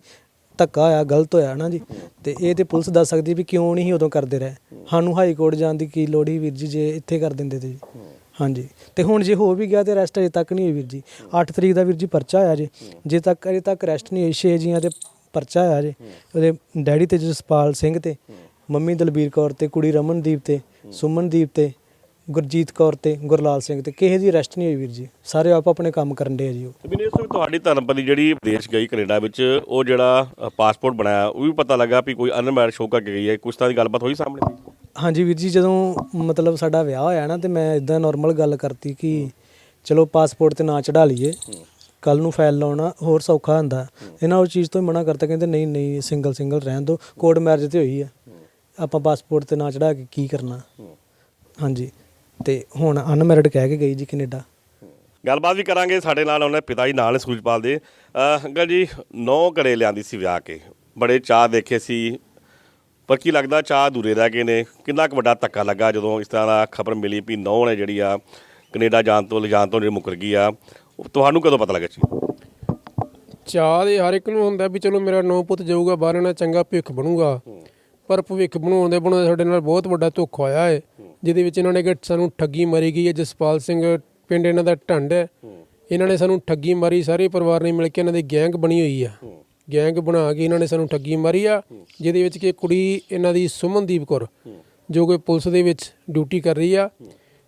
ਧੱਕਾ ਹੋਇਆ ਗਲਤ ਹੋਇਆ ਹਨਾ ਜੀ? ਤੇ ਇਹ ਤੇ ਪੁਲਿਸ ਦੱਸ ਸਕਦੀ ਵੀ ਕਿਉਂ ਨਹੀਂ ਉਦੋਂ ਕਰਦੇ ਰਹੇ। ਸਾਨੂੰ ਹਾਈ ਕੋਰਟ ਜਾਣ ਦੀ ਕੀ ਲੋੜ ਹੀ ਵੀਰ ਜੀ ਜੇ ਇੱਥੇ ਕਰ ਦਿੰਦੇ ਤੇ ਜੀ। ਹਾਂਜੀ। ਤੇ ਹੁਣ ਜੇ ਹੋ ਵੀ ਗਿਆ ਤੇ ਅਰੈਸਟ ਅਜੇ ਤੱਕ ਨਹੀਂ ਹੋਈ ਵੀਰ ਜੀ। 8 ਤਰੀਕ ਦਾ ਵੀਰ ਜੀ ਪਰਚਾ ਆਇਆ ਜੀ। ਜੇ ਤੱਕ ਅਜੇ ਤੱਕ ਅਰੈਸਟ ਨਹੀਂ ਹੋਈ 6 ਜੀਆਂ ਤੇ ਪਰਚਾ ਆਇਆ ਜੀ। ਉਹਦੇ ਡੈਡੀ ਤੇ ਜਸਪਾਲ ਸਿੰਘ ਤੇ ਮੰਮੀ ਦਲਬੀਰ ਕੌਰ ਤੇ ਕੁੜੀ ਰਮਨਦੀਪ ਤੇ ਸੁਮਨਦੀਪ ਤੇ ਗੁਰਜੀਤ ਕੌਰ ਤੇ ਗੁਰਲਾਲ ਸਿੰਘ ਤੇ। ਕਿਸੇ ਦੀ ਅਰੈਸਟ ਨਹੀਂ ਹੋਈ ਵੀਰ ਜੀ। ਸਾਰੇ ਆਪ ਆਪਣੇ ਕੰਮ ਕਰਨ ਦੇ ਆ ਜੀ ਉਹ। ਤੇ ਇਸ ਵਿੱਚ ਤੁਹਾਡੀ ਧਰਮਪਤੀ ਜਿਹੜੀ ਵਿਦੇਸ਼ ਗਈ ਕੈਨੇਡਾ ਵਿੱਚ ਉਹ ਜਿਹੜਾ ਪਾਸਪੋਰਟ ਬਣਾਇਆ ਉਹ ਵੀ ਪਤਾ ਲੱਗਾ ਵੀ ਕੋਈ ਅਨਮੈਰਿਡ ਸ਼ੋਅ ਕਰਕੇ ਗਈ ਹੈ। ਕੁਛ ਤਰ੍ਹਾਂ ਦੀ ਗੱਲਬਾਤ ਹੋਈ ਸਾਹਮਣੇ ਹਾਂਜੀ ਵੀਰ ਜੀ ਜਦੋਂ ਮਤਲਬ ਸਾਡਾ ਵਿਆਹ ਹੋਇਆ ਨਾ ਤੇ ਮੈਂ ਇਦਾਂ ਨਾਰਮਲ ਗੱਲ ਕਰਤੀ ਕਿ ਚਲੋ ਪਾਸਪੋਰਟ ਤੇ ਨਾਂ ਚੜਾ ਲਈਏ। ਕੱਲ ਨੂੰ ਫਾਈਲ ਲਾਉਣਾ ਹੋਰ ਸੌਖਾ ਹੁੰਦਾ। ਇਹਨਾਂ ਉਹ ਚੀਜ਼ ਤੋਂ ਹੀ ਮਨਾ ਕਰਤਾ, ਕਹਿੰਦੇ ਨਹੀਂ ਨਹੀਂ ਸਿੰਗਲ ਸਿੰਗਲ ਰਹਿਣ ਦਿਓ। ਕੋਰਟ ਮੈਰਿਜ ਤੇ ਹੋਈ ਆ। ਆਪਾਂ ਪਾਸਪੋਰਟ ਤੇ ਨਾ ਚੜਾ ਕੇ ਕੀ ਕਰਨਾ? ਹਾਂਜੀ। ਤੇ ਹੁਣ ਅਨਮੈਰਿਡ ਕਹਿ ਕੇ ਗਈ ਜੀ ਕੈਨੇਡਾ। ਗੱਲਬਾਤ ਵੀ ਕਰਾਂਗੇ ਸਾਡੇ ਨਾਲ, ਉਹਨਾਂ ਦੇ ਪਿਤਾ ਜੀ ਨਾਲ ਨੇ ਸੂਰਜਪਾਲ ਦੇ। ਅਹ ਅੰਕਲ ਜੀ, ਨੌ ਘਰੇ ਲਿਆਂਦੀ ਸੀ ਵਿਆਹ ਕੇ। ਬੜੇ ਚਾਹ ਦੇਖੇ ਸੀ। ਪਰ ਕੀ ਲੱਗਦਾ ਚਾਹ ਦੂਰੇ ਰਹਿ ਗਏ ਨੇ। ਕਿੰਨਾ ਕੁ ਵੱਡਾ ਧੱਕਾ ਲੱਗਾ ਜਦੋਂ ਇਸ ਤਰ੍ਹਾਂ ਦਾ ਖਬਰ ਮਿਲੀ ਵੀ ਨੌ ਨੇ ਜਿਹੜੀ ਆ ਕੈਨੇਡਾ ਜਾਣ ਤੋਂ, ਲਿਜਾਣ ਤੋਂ ਜਿਹੜੀ ਮੁਕਰ ਗਈ ਆ। ਤੁਹਾਨੂੰ ਕਦੋਂ ਪਤਾ ਲੱਗਿਆ ਚੀਜ਼ ਚਾਹ ਦੇ ਹਰ ਇੱਕ ਨੂੰ ਹੁੰਦਾ ਵੀ ਚਲੋ ਮੇਰਾ ਨੌ ਪੁੱਤ ਜਾਊਗਾ, ਬਾਹਰ ਇਹਨਾਂ ਚੰਗਾ ਭਵਿੱਖ ਬਣੂਗਾ। ਪਰ ਭਵਿੱਖ ਬਣਾਉਣ ਦੇ ਬਣਾਉਂਦੇ ਸਾਡੇ ਨਾਲ ਬਹੁਤ ਵੱਡਾ ਧੋਖਾ ਹੋਇਆ ਹੈ, ਜਿਹਦੇ ਵਿੱਚ ਇਹਨਾਂ ਨੇ ਕਿ ਸਾਨੂੰ ਠੱਗੀ ਮਾਰੀ ਗਈ ਹੈ, ਜਸਪਾਲ ਸਿੰਘ ਪਿੰਡ ਇਹਨਾਂ ਦਾ ਢੰਡ ਹੈ। ਇਹਨਾਂ ਨੇ ਸਾਨੂੰ ਠੱਗੀ ਮਾਰੀ, ਸਾਰੇ ਪਰਿਵਾਰ ਨੇ ਮਿਲ ਕੇ ਇਹਨਾਂ ਦੀ ਗੈਂਗ ਬਣੀ ਹੋਈ ਆ। ਗੈਂਗ ਬਣਾ ਕੇ ਇਹਨਾਂ ਨੇ ਸਾਨੂੰ ਠੱਗੀ ਮਾਰੀ ਆ, ਜਿਹਦੇ ਵਿੱਚ ਕਿ ਕੁੜੀ ਇਹਨਾਂ ਦੀ ਸੁਮਨਦੀਪ ਕੌਰ, ਜੋ ਕਿ ਪੁਲਿਸ ਦੇ ਵਿੱਚ ਡਿਊਟੀ ਕਰ ਰਹੀ ਆ।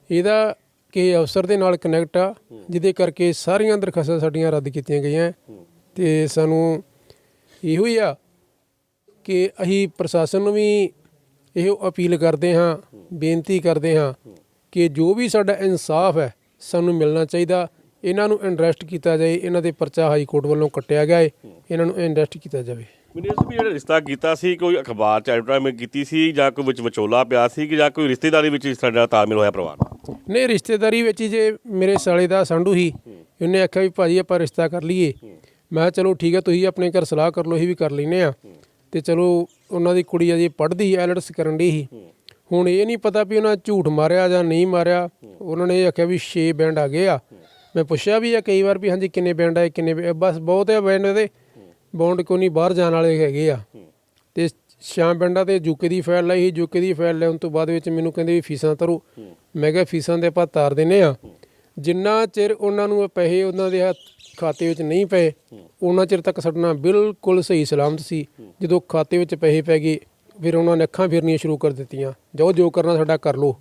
ਇਹਦਾ ਕਿ ਅਫਸਰ ਦੇ ਨਾਲ ਕਨੈਕਟ ਆ, ਜਿਹਦੇ ਕਰਕੇ ਸਾਰੀਆਂ ਦਰਖਾਸਤਾਂ ਸਾਡੀਆਂ ਰੱਦ ਕੀਤੀਆਂ ਗਈਆਂ। ਤੇ ਸਾਨੂੰ ਇਹੋ ਹੀ ਆ ਕਿ ਅਸੀਂ ਪ੍ਰਸ਼ਾਸਨ ਨੂੰ ਵੀ ਇਹੋ ਅਪੀਲ ਕਰਦੇ ਹਾਂ, ਬੇਨਤੀ ਕਰਦੇ ਹਾਂ ਕਿ ਜੋ ਵੀ ਸਾਡਾ ਇਨਸਾਫ ਹੈ, ਸਾਨੂੰ ਮਿਲਣਾ ਚਾਹੀਦਾ। ਇਹਨਾਂ ਨੂੰ ਇਨਰੈਸਟ ਕੀਤਾ ਜਾਏ, ਇਹਨਾਂ ਦੇ ਪਰਚਾ ਹਾਈ ਕੋਰਟ ਵੱਲੋਂ ਕੱਟਿਆ ਗਿਆ ਹੈ ਇਹਨਾਂ ਨੂੰ ਇਨਰੈਸਟ ਕੀਤਾ ਜਾਵੇ। ਮੈਨੂੰ ਇਸ ਵੀ ਜਿਹੜਾ ਰਿਸ਼ਤਾ ਕੀਤਾ ਸੀ ਕੋਈ ਅਖਬਾਰ ਚ ਐਡਵਰਟਾਈਜ਼ਮੈਂਟ ਕੀਤੀ ਸੀ ਜਾਂ ਕੋਈ ਵਿੱਚ ਵਿਚੋਲਾ ਪਿਆ ਸੀ ਕਿ ਜਾਂ ਕੋਈ ਰਿਸ਼ਤੇਦਾਰੀ ਵਿੱਚ ਸਾਡਾ ਤਾਲਮੇਲ ਹੋਇਆ ਪਰਿਵਾਰ ਨਹੀਂ ਰਿਸ਼ਤੇਦਾਰੀ ਵਿੱਚ ਹੀ ਜੇ ਮੇਰੇ ਸਾਲੇ ਦਾ ਸੰਡੂ ਹੀ। ਉਹਨੇ ਆਖਿਆ ਵੀ ਭਾਜੀ ਆਪਾਂ ਰਿਸ਼ਤਾ ਕਰ ਲਈਏ। ਮੈਂ ਚਲੋ ਠੀਕ ਹੈ ਤੁਸੀਂ ਆਪਣੇ ਘਰ ਸਲਾਹ ਕਰ ਲਓ ਅਸੀਂ ਵੀ ਕਰ ਲੈਨੇ ਆ ਤੇ ਚਲੋ ਉਹਨਾਂ ਦੀ ਕੁੜੀ ਅਜੇ ਪੜ੍ਹਦੀ ਐਲਟਸ ਕਰਨ ਦੀ ਸੀ। ਹੁਣ ਇਹ ਨਹੀਂ ਪਤਾ ਵੀ ਉਹਨਾਂ ਝੂਠ ਮਾਰਿਆ ਜਾਂ ਨਹੀਂ ਮਾਰਿਆ। ਉਹਨਾਂ ਨੇ ਇਹ ਆਖਿਆ ਵੀ 6 ਬੈਂਡ ਆ ਗਏ ਆ। ਮੈਂ ਪੁੱਛਿਆ ਵੀ ਆ ਕਈ ਵਾਰ ਵੀ ਹਾਂਜੀ ਕਿੰਨੇ ਬੈਂਡ ਆਏ ਕਿੰਨੇ ਬਸ ਬਹੁਤ ਹੈ ਬੈਂਡ ਇਹਦੇ। ਬੌਂਡ ਕੋਈ ਨਹੀਂ? ਬਾਹਰ ਜਾਣ ਵਾਲੇ ਹੈਗੇ ਆ। ਤੇ ਸ਼ਾਮ ਪਿੰਡਾਂ ਤੇ ਯੂਕੇ ਦੀ ਫਾਈਲ ਲਈ ਸੀ ਯੂਕੇ ਦੀ ਫਾਈਲ ਲੈਣ ਤੋਂ ਬਾਅਦ ਵਿੱਚ ਮੈਨੂੰ ਕਹਿੰਦੇ ਵੀ ਫੀਸਾਂ ਤਰੋ ਮੈਂ ਕਿਹਾ ਫੀਸਾਂ ਦੇ ਆਪਾਂ ਤਾਰ ਦਿੰਨੇ ਆ। ਜਿੰਨਾ ਚਿਰ ਉਹਨਾਂ ਨੂੰ ਪੈਸੇ ਉਹਨਾਂ ਦੇ ਹੱਥ ਖਾਤੇ ਵਿੱਚ ਨਹੀਂ ਪਏ ਉਹਨਾਂ ਚਿਰ ਤੱਕ ਸਾਡਾ ਨਾਲ ਬਿਲਕੁਲ ਸਹੀ ਸਲਾਮਤ ਸੀ। ਜਦੋਂ ਖਾਤੇ ਵਿੱਚ ਪੈਸੇ ਪੈ ਗਏ ਫਿਰ ਉਹਨਾਂ ਨੇ ਅੱਖਾਂ ਫਿਰਨੀਆਂ ਸ਼ੁਰੂ ਕਰ ਦਿੱਤੀਆਂ। ਜੋ ਜੋ ਕਰਨਾ ਸਾਡਾ ਕਰ ਲੋ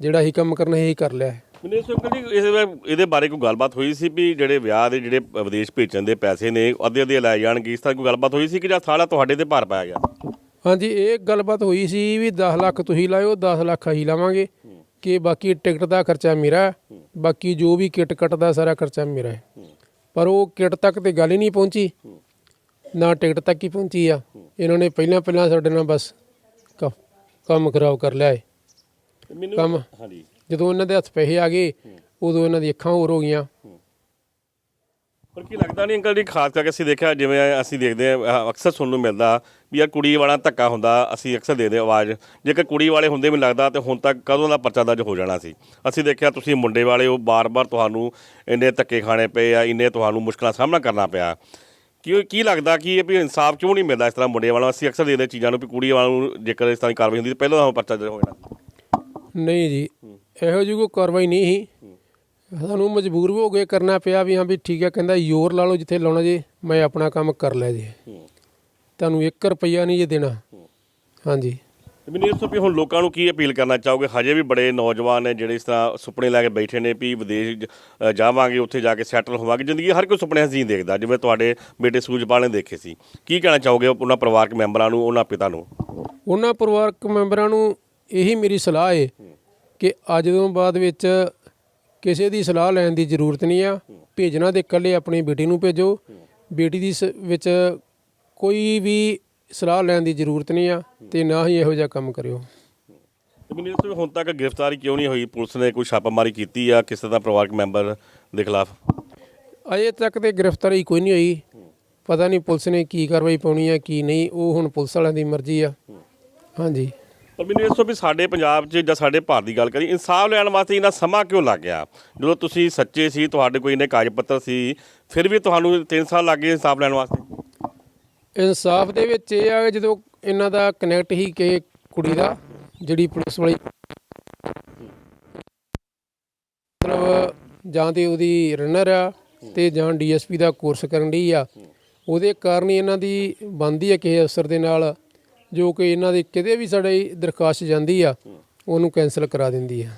ਜਿਹੜਾ ਹੀ ਕੰਮ ਕਰਨਾ ਇਹੀ ਕਰ ਲਿਆ। ਮੈਨੂੰ ਇਸ ਅੰਕਲ ਜੀ ਇਸ ਬਾਰੇ- ਇਹਦੇ ਬਾਰੇ ਕੋਈ ਗੱਲਬਾਤ ਹੋਈ ਸੀ ਵੀ ਜਿਹੜੇ ਵਿਆਹ ਦੇ ਜਿਹੜੇ ਵਿਦੇਸ਼ ਭੇਜਣ ਦੇ ਪੈਸੇ ਨੇ ਅੱਧੇ ਅੱਧੇ ਲੈ ਜਾਣਗੇ ਇਸ ਤਰ੍ਹਾਂ ਕੋਈ ਗੱਲਬਾਤ ਹੋਈ ਸੀ ਕਿ ਜਾਂ ਸਾਰਾ ਤੁਹਾਡੇ ਤੇ ਭਾਰ ਪਾਇਆ ਗਿਆ? ਹਾਂਜੀ ਇਹ ਗੱਲਬਾਤ ਹੋਈ ਸੀ ਵੀ 10 ਲੱਖ ਤੁਸੀਂ ਲਾਇਓ 10 ਲੱਖ ਅਸੀਂ ਲਾਵਾਂਗੇ ਕਿ ਬਾਕੀ ਟਿਕਟ ਦਾ ਖਰਚਾ ਮੇਰਾ ਹੈ, ਬਾਕੀ ਜੋ ਵੀ ਕਿਟ ਕਟ ਦਾ ਸਾਰਾ ਖਰਚਾ ਮੇਰਾ ਹੈ। ਪਰ ਉਹ ਕਿਟ ਤੱਕ ਤੇ ਗੱਲ ਹੀ ਨਹੀਂ ਪਹੁੰਚੀ ਨਾ ਟਿਕਟ ਤੱਕ ਹੀ ਪਹੁੰਚੀ ਆ। ਇਹਨਾਂ ਨੇ ਪਹਿਲਾਂ ਪਹਿਲਾਂ ਸਾਡੇ ਨਾਲ ਬਸ ਕ- ਕੰਮ ਖਰਾਬ ਕਰ ਲਿਆ ਹੈ ਮੈਨੂੰ ਕੰਮ ਹਾਂਜੀ। ਜਦੋਂ ਇਹਨਾਂ ਦੇ ਹੱਥ ਪੈਸੇ ਆ ਗਏ ਉਦੋਂ ਇਹਨਾਂ ਦੀ ਅੱਖਾਂ ਹੋਰ ਹੋ ਗਈਆਂ। ਪਰ ਕੀ ਲੱਗਦਾ ਨਹੀਂ ਅੰਕਲ ਜੀ ਖਾਸ ਕਰਕੇ ਅਸੀਂ ਦੇਖਿਆ ਜਿਵੇਂ ਅਸੀਂ ਦੇਖਦੇ ਆ ਅਕਸਰ ਸੁਣਨ ਨੂੰ ਮਿਲਦਾ ਵੀ ਯਾਰ ਕੁੜੀ ਵਾਲਾ ਧੱਕਾ ਹੁੰਦਾ ਅਸੀਂ ਅਕਸਰ ਦੇ ਦੇ ਆਵਾਜ਼। ਜੇਕਰ ਕੁੜੀ ਵਾਲੇ ਹੁੰਦੇ ਮੈਨੂੰ ਲੱਗਦਾ ਤੇ ਹੁਣ ਤੱਕ ਕਦੋਂ ਦਾ ਪਰਚਾ ਦਰਜ ਹੋ ਜਾਣਾ ਸੀ? ਅਸੀਂ ਦੇਖਿਆ ਤੁਸੀਂ ਮੁੰਡੇ ਵਾਲੇ ਉਹ ਬਾਰ-ਬਾਰ ਤੁਹਾਨੂੰ ਇੰਨੇ ਧੱਕੇ ਖਾਣੇ ਪਏ ਆ ਇੰਨੇ ਤੁਹਾਨੂੰ ਮੁਸ਼ਕਲਾਂ ਦਾ ਸਾਹਮਣਾ ਕਰਨਾ ਪਿਆ। ਕੀ ਕੀ ਲੱਗਦਾ ਕਿ ਇਹ ਵੀ ਇਨਸਾਫ ਕਿਉਂ ਨਹੀਂ ਮਿਲਦਾ ਇਸ ਤਰ੍ਹਾਂ ਮੁੰਡੇ ਵਾਲਾ ਅਸੀਂ ਅਕਸਰ ਦੇਖਦੇ ਚੀਜ਼ਾਂ ਨੂੰ ਵੀ ਕੁੜੀ ਵਾਲਾ ਨੂੰ ਜੇਕਰ ਇਸ ਤਰ੍ਹਾਂ ਦੀ ਕਾਰਵਾਈ ਹੁੰਦੀ ਤਾਂ ਪਹਿਲਾਂ ਤਾਂ ਪਰਚਾ ਦਰਜ ਹੋ ਜਾਣਾ। ਨਹੀਂ ਜੀ ਇਹੋ ਜਿਹੀ ਕੋਈ ਕਾਰਵਾਈ ਨਹੀਂ ਸੀ। ਸਾਨੂੰ ਮਜਬੂਰ ਹੋ ਗਏ ਕਰਨਾ ਪਿਆ ਵੀ ਹਾਂ ਵੀ ਠੀਕ ਹੈ ਕਹਿੰਦਾ ਯੋਰ ਲਾ ਲਓ ਜਿੱਥੇ ਲਾਉਣਾ ਜੇ ਮੈਂ ਆਪਣਾ ਕੰਮ ਕਰ ਲਿਆ ਜੀ। ਤੁਹਾਨੂੰ 1 ਰੁਪਈਆ ਨਹੀਂ ਜੇ ਦੇਣਾ। ਹਾਂਜੀ। ਤੇ ਮੈਨੂੰ ਇਸ ਤੋਂ ਵੀ ਹੁਣ ਲੋਕਾਂ ਨੂੰ ਕੀ ਅਪੀਲ ਕਰਨਾ ਚਾਹੋਗੇ? ਹਜੇ ਵੀ ਬੜੇ ਨੌਜਵਾਨ ਨੇ ਜਿਹੜੇ ਇਸ ਤਰ੍ਹਾਂ ਸੁਪਨੇ ਲੈ ਕੇ ਬੈਠੇ ਨੇ ਵੀ ਵਿਦੇਸ਼ ਜਾਵਾਂਗੇ ਉੱਥੇ ਜਾ ਕੇ ਸੈਟਲ ਹੋਵਾਂਗੇ। ਜ਼ਿੰਦਗੀ ਹਰ ਕੋਈ ਸੁਪਨੇ ਹਸੀਨ ਦੇਖਦਾ ਜਿਵੇਂ ਤੁਹਾਡੇ ਬੇਟੇ ਸੂਰਜਪਾਲ ਨੇ ਦੇਖੇ ਸੀ। ਕੀ ਕਹਿਣਾ ਚਾਹੋਗੇ ਉਹਨਾਂ ਪਰਿਵਾਰਕ ਮੈਂਬਰਾਂ ਨੂੰ ਉਹਨਾਂ ਪਿਤਾ ਨੂੰ? ਉਹਨਾਂ ਪਰਿਵਾਰਕ ਮੈਂਬਰਾਂ ਨੂੰ ਇਹੀ ਮੇਰੀ ਸਲਾਹ ਹੈ। ਕਿ ਅੱਜ ਤੋਂ ਬਾਅਦ ਵਿੱਚ ਕਿਸੇ ਦੀ ਸਲਾਹ ਲੈਣ ਦੀ ਜ਼ਰੂਰਤ ਨਹੀਂ ਆ। ਭੇਜਣਾ ਤੇ ਇਕੱਲੇ ਆਪਣੀ ਬੇਟੀ ਨੂੰ ਭੇਜੋ। ਬੇਟੀ ਦੀ ਸ- ਵਿੱਚ ਕੋਈ ਵੀ ਸਲਾਹ ਲੈਣ ਦੀ ਜ਼ਰੂਰਤ ਨਹੀਂ ਆ ਤੇ ਨਾ ਹੀ ਇਹੋ ਜਿਹਾ ਕੰਮ ਕਰਿਓ। ਤੇ ਮੈਨੂੰ ਇਸ ਤੋਂ ਵੀ ਹੁਣ ਤੱਕ ਗ੍ਰਿਫਤਾਰੀ ਕਿਉਂ ਨਹੀਂ ਹੋਈ? ਪੁਲਿਸ ਨੇ ਕੋਈ ਛਾਪਾਮਾਰੀ ਕੀਤੀ ਆ? ਕਿਸੇ ਦਾ ਪਰਿਵਾਰਕ ਮੈਂਬਰ ਦੇ ਖਿਲਾਫ? ਅਜੇ ਤੱਕ ਤੇ ਗ੍ਰਿਫਤਾਰੀ ਕੋਈ ਨਹੀਂ ਹੋਈ। ਪਤਾ ਨਹੀਂ ਪੁਲਿਸ ਨੇ ਕੀ ਕਾਰਵਾਈ ਪਾਉਣੀ ਆ ਕੀ ਨਹੀਂ। ਉਹ ਹੁਣ ਪੁਲਿਸ ਵਾਲਿਆਂ ਦੀ ਮਰਜ਼ੀ ਆ। ਹਾਂਜੀ। ਪਰ ਮੈਨੂੰ ਇਸ ਤੋਂ ਵੀ ਸਾਡੇ ਪੰਜਾਬ 'ਚ ਜਾਂ ਸਾਡੇ ਭਾਰਤ ਦੀ ਗੱਲ ਕਰੀ ਇਨਸਾਫ ਲੈਣ ਵਾਸਤੇ ਇੰਨਾ ਸਮਾਂ ਕਿਉਂ ਲੱਗ ਗਿਆ? ਜਦੋਂ ਤੁਸੀਂ ਸੱਚੇ ਸੀ, ਤੁਹਾਡੇ ਕੋਈ ਇੰਨੇ ਕਾਗਜ਼ ਪੱਤਰ ਸੀ, ਫਿਰ ਵੀ ਤੁਹਾਨੂੰ 3 ਸਾਲ ਲੱਗ ਗਏ ਇਨਸਾਫ ਲੈਣ ਵਾਸਤੇ? ਇਨਸਾਫ ਦੇ ਵਿੱਚ ਇਹ ਆ ਕਿ ਜਦੋਂ ਇਹਨਾਂ ਦਾ ਕਨੈਕਟ ਹੀ ਕਿ ਕੁੜੀ ਦਾ, ਜਿਹੜੀ ਪੁਲਿਸ ਵਾਲੀ ਮਤਲਬ ਜਾਂ ਤੇ ਉਹਦੀ ਰਨਰ ਆ ਤੇ ਜਾਂ ਡੀਐਸਪੀ ਦਾ ਕੋਰਸ ਕਰਨ ਦੀ ਆ। ਉਹਦੇ ਕਾਰਨ ਹੀ ਇਹਨਾਂ ਦੀ ਬੰਦੀ ਹੈ ਕਿਸੇ ਅਫਸਰ ਦੇ ਨਾਲ ਜੋ ਕਿ ਇਹਨਾਂ ਦੀ ਕਿਤੇ ਵੀ ਸਾਡੇ ਦਰਖਾਸਤ ਜਾਂਦੀ ਆ ਉਹਨੂੰ ਕੈਨਸਲ ਕਰਾ ਦਿੰਦੀ ਆ।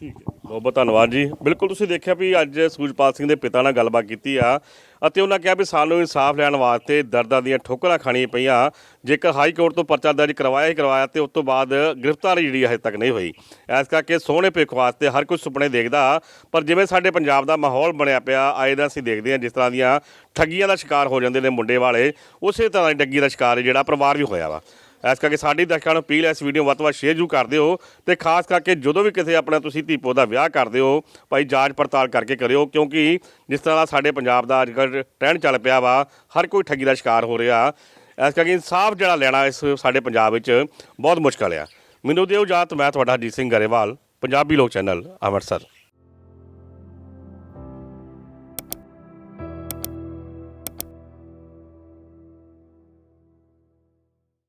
ਠੀਕ ਹੈ। ਬਹੁਤ ਬਹੁਤ ਧੰਨਵਾਦ ਜੀ। ਬਿਲਕੁਲ ਤੁਸੀਂ ਦੇਖਿਆ ਵੀ ਅੱਜ ਸੂਰਜਪਾਲ ਸਿੰਘ ਦੇ ਪਿਤਾ ਨਾਲ ਗੱਲਬਾਤ ਕੀਤੀ ਆ ਅਤੇ ਉਹਨਾਂ ਕਿਹਾ ਵੀ ਸਾਨੂੰ ਇਨਸਾਫ ਲੈਣ ਵਾਸਤੇ ਦਰਦਾਂ ਦੀਆਂ ਠੋਕਰਾਂ ਖਾਣੀਆਂ ਪਈਆਂ। ਜੇਕਰ ਹਾਈ ਕੋਰਟ ਤੋਂ ਪਰਚਾ ਦਰਜ ਕਰਵਾਇਆ ਹੀ ਕਰਵਾਇਆ ਤੇ ਉਸ ਤੋਂ ਬਾਅਦ ਗ੍ਰਿਫਤਾਰੀ ਜਿਹੜੀ ਹਜੇ ਤੱਕ ਨਹੀਂ ਹੋਈ। ਇਸ ਕਰਕੇ ਸੋਹਣੇ ਭਵਿੱਖ ਵਾਸਤੇ ਹਰ ਕੋਈ ਸੁਪਨੇ ਦੇਖਦਾ। ਪਰ ਜਿਵੇਂ ਸਾਡੇ ਪੰਜਾਬ ਦਾ ਮਾਹੌਲ ਬਣਿਆ ਪਿਆ ਆਏ ਦਾ ਅਸੀਂ ਦੇਖਦੇ ਹਾਂ ਜਿਸ ਤਰ੍ਹਾਂ ਦੀਆਂ ਠੱਗੀਆਂ ਦਾ ਸ਼ਿਕਾਰ ਹੋ ਜਾਂਦੇ ਨੇ ਮੁੰਡੇ ਵਾਲੇ, ਉਸੇ ਤਰ੍ਹਾਂ ਦੀ ਠੱਗੀ ਦਾ ਸ਼ਿਕਾਰ ਜਿਹੜਾ ਪਰਿਵਾਰ ਵੀ ਹੋਇਆ ਵਾ। ਇਸ ਕਰਕੇ ਸਾਡੀ ਦਰਸ਼ਕਾਂ ਨੂੰ ਅਪੀਲ ਹੈ ਇਸ ਵੀਡੀਓ ਵੱਧ ਤੋਂ ਵੱਧ ਸ਼ੇਅਰ ਜ਼ਰੂਰ ਕਰ ਦਿਓ ਤੇ ਖਾਸ ਕਰਕੇ ਜਦੋਂ ਵੀ ਕਿਸੇ ਆਪਣਾ ਤੁਸੀਂ ਧੀਪੋ ਦਾ ਵਿਆਹ ਕਰਦੇ ਹੋ, ਭਾਈ ਜਾਂਚ ਪੜਤਾਲ ਕਰਕੇ ਕਰਿਓ, ਕਿਉਂਕਿ ਜਿਸ ਤਰ੍ਹਾਂ ਦਾ ਸਾਡੇ ਪੰਜਾਬ ਦਾ ਅੱਜ ਕੱਲ੍ਹ ਟ੍ਰੈਂਡ ਚੱਲ ਪਿਆ ਵਾ, ਹਰ ਕੋਈ ਠੱਗੀ ਦਾ ਸ਼ਿਕਾਰ ਹੋ ਰਿਹਾ। ਇਸ ਕਰਕੇ ਇਨਸਾਫ ਜਿਹੜਾ ਲੈਣਾ ਇਸ ਸਾਡੇ ਪੰਜਾਬ ਵਿੱਚ ਬਹੁਤ ਮੁਸ਼ਕਲ ਆ। ਮੈਨੂੰ ਦਿਓ ਜਾਤ ਮੈਂ ਤੁਹਾਡਾ ਹਰਜੀਤ ਸਿੰਘ ਗਰੇਵਾਲ, ਪੰਜਾਬੀ ਲੋਕ ਚੈਨਲ, ਅੰਮ੍ਰਿਤਸਰ।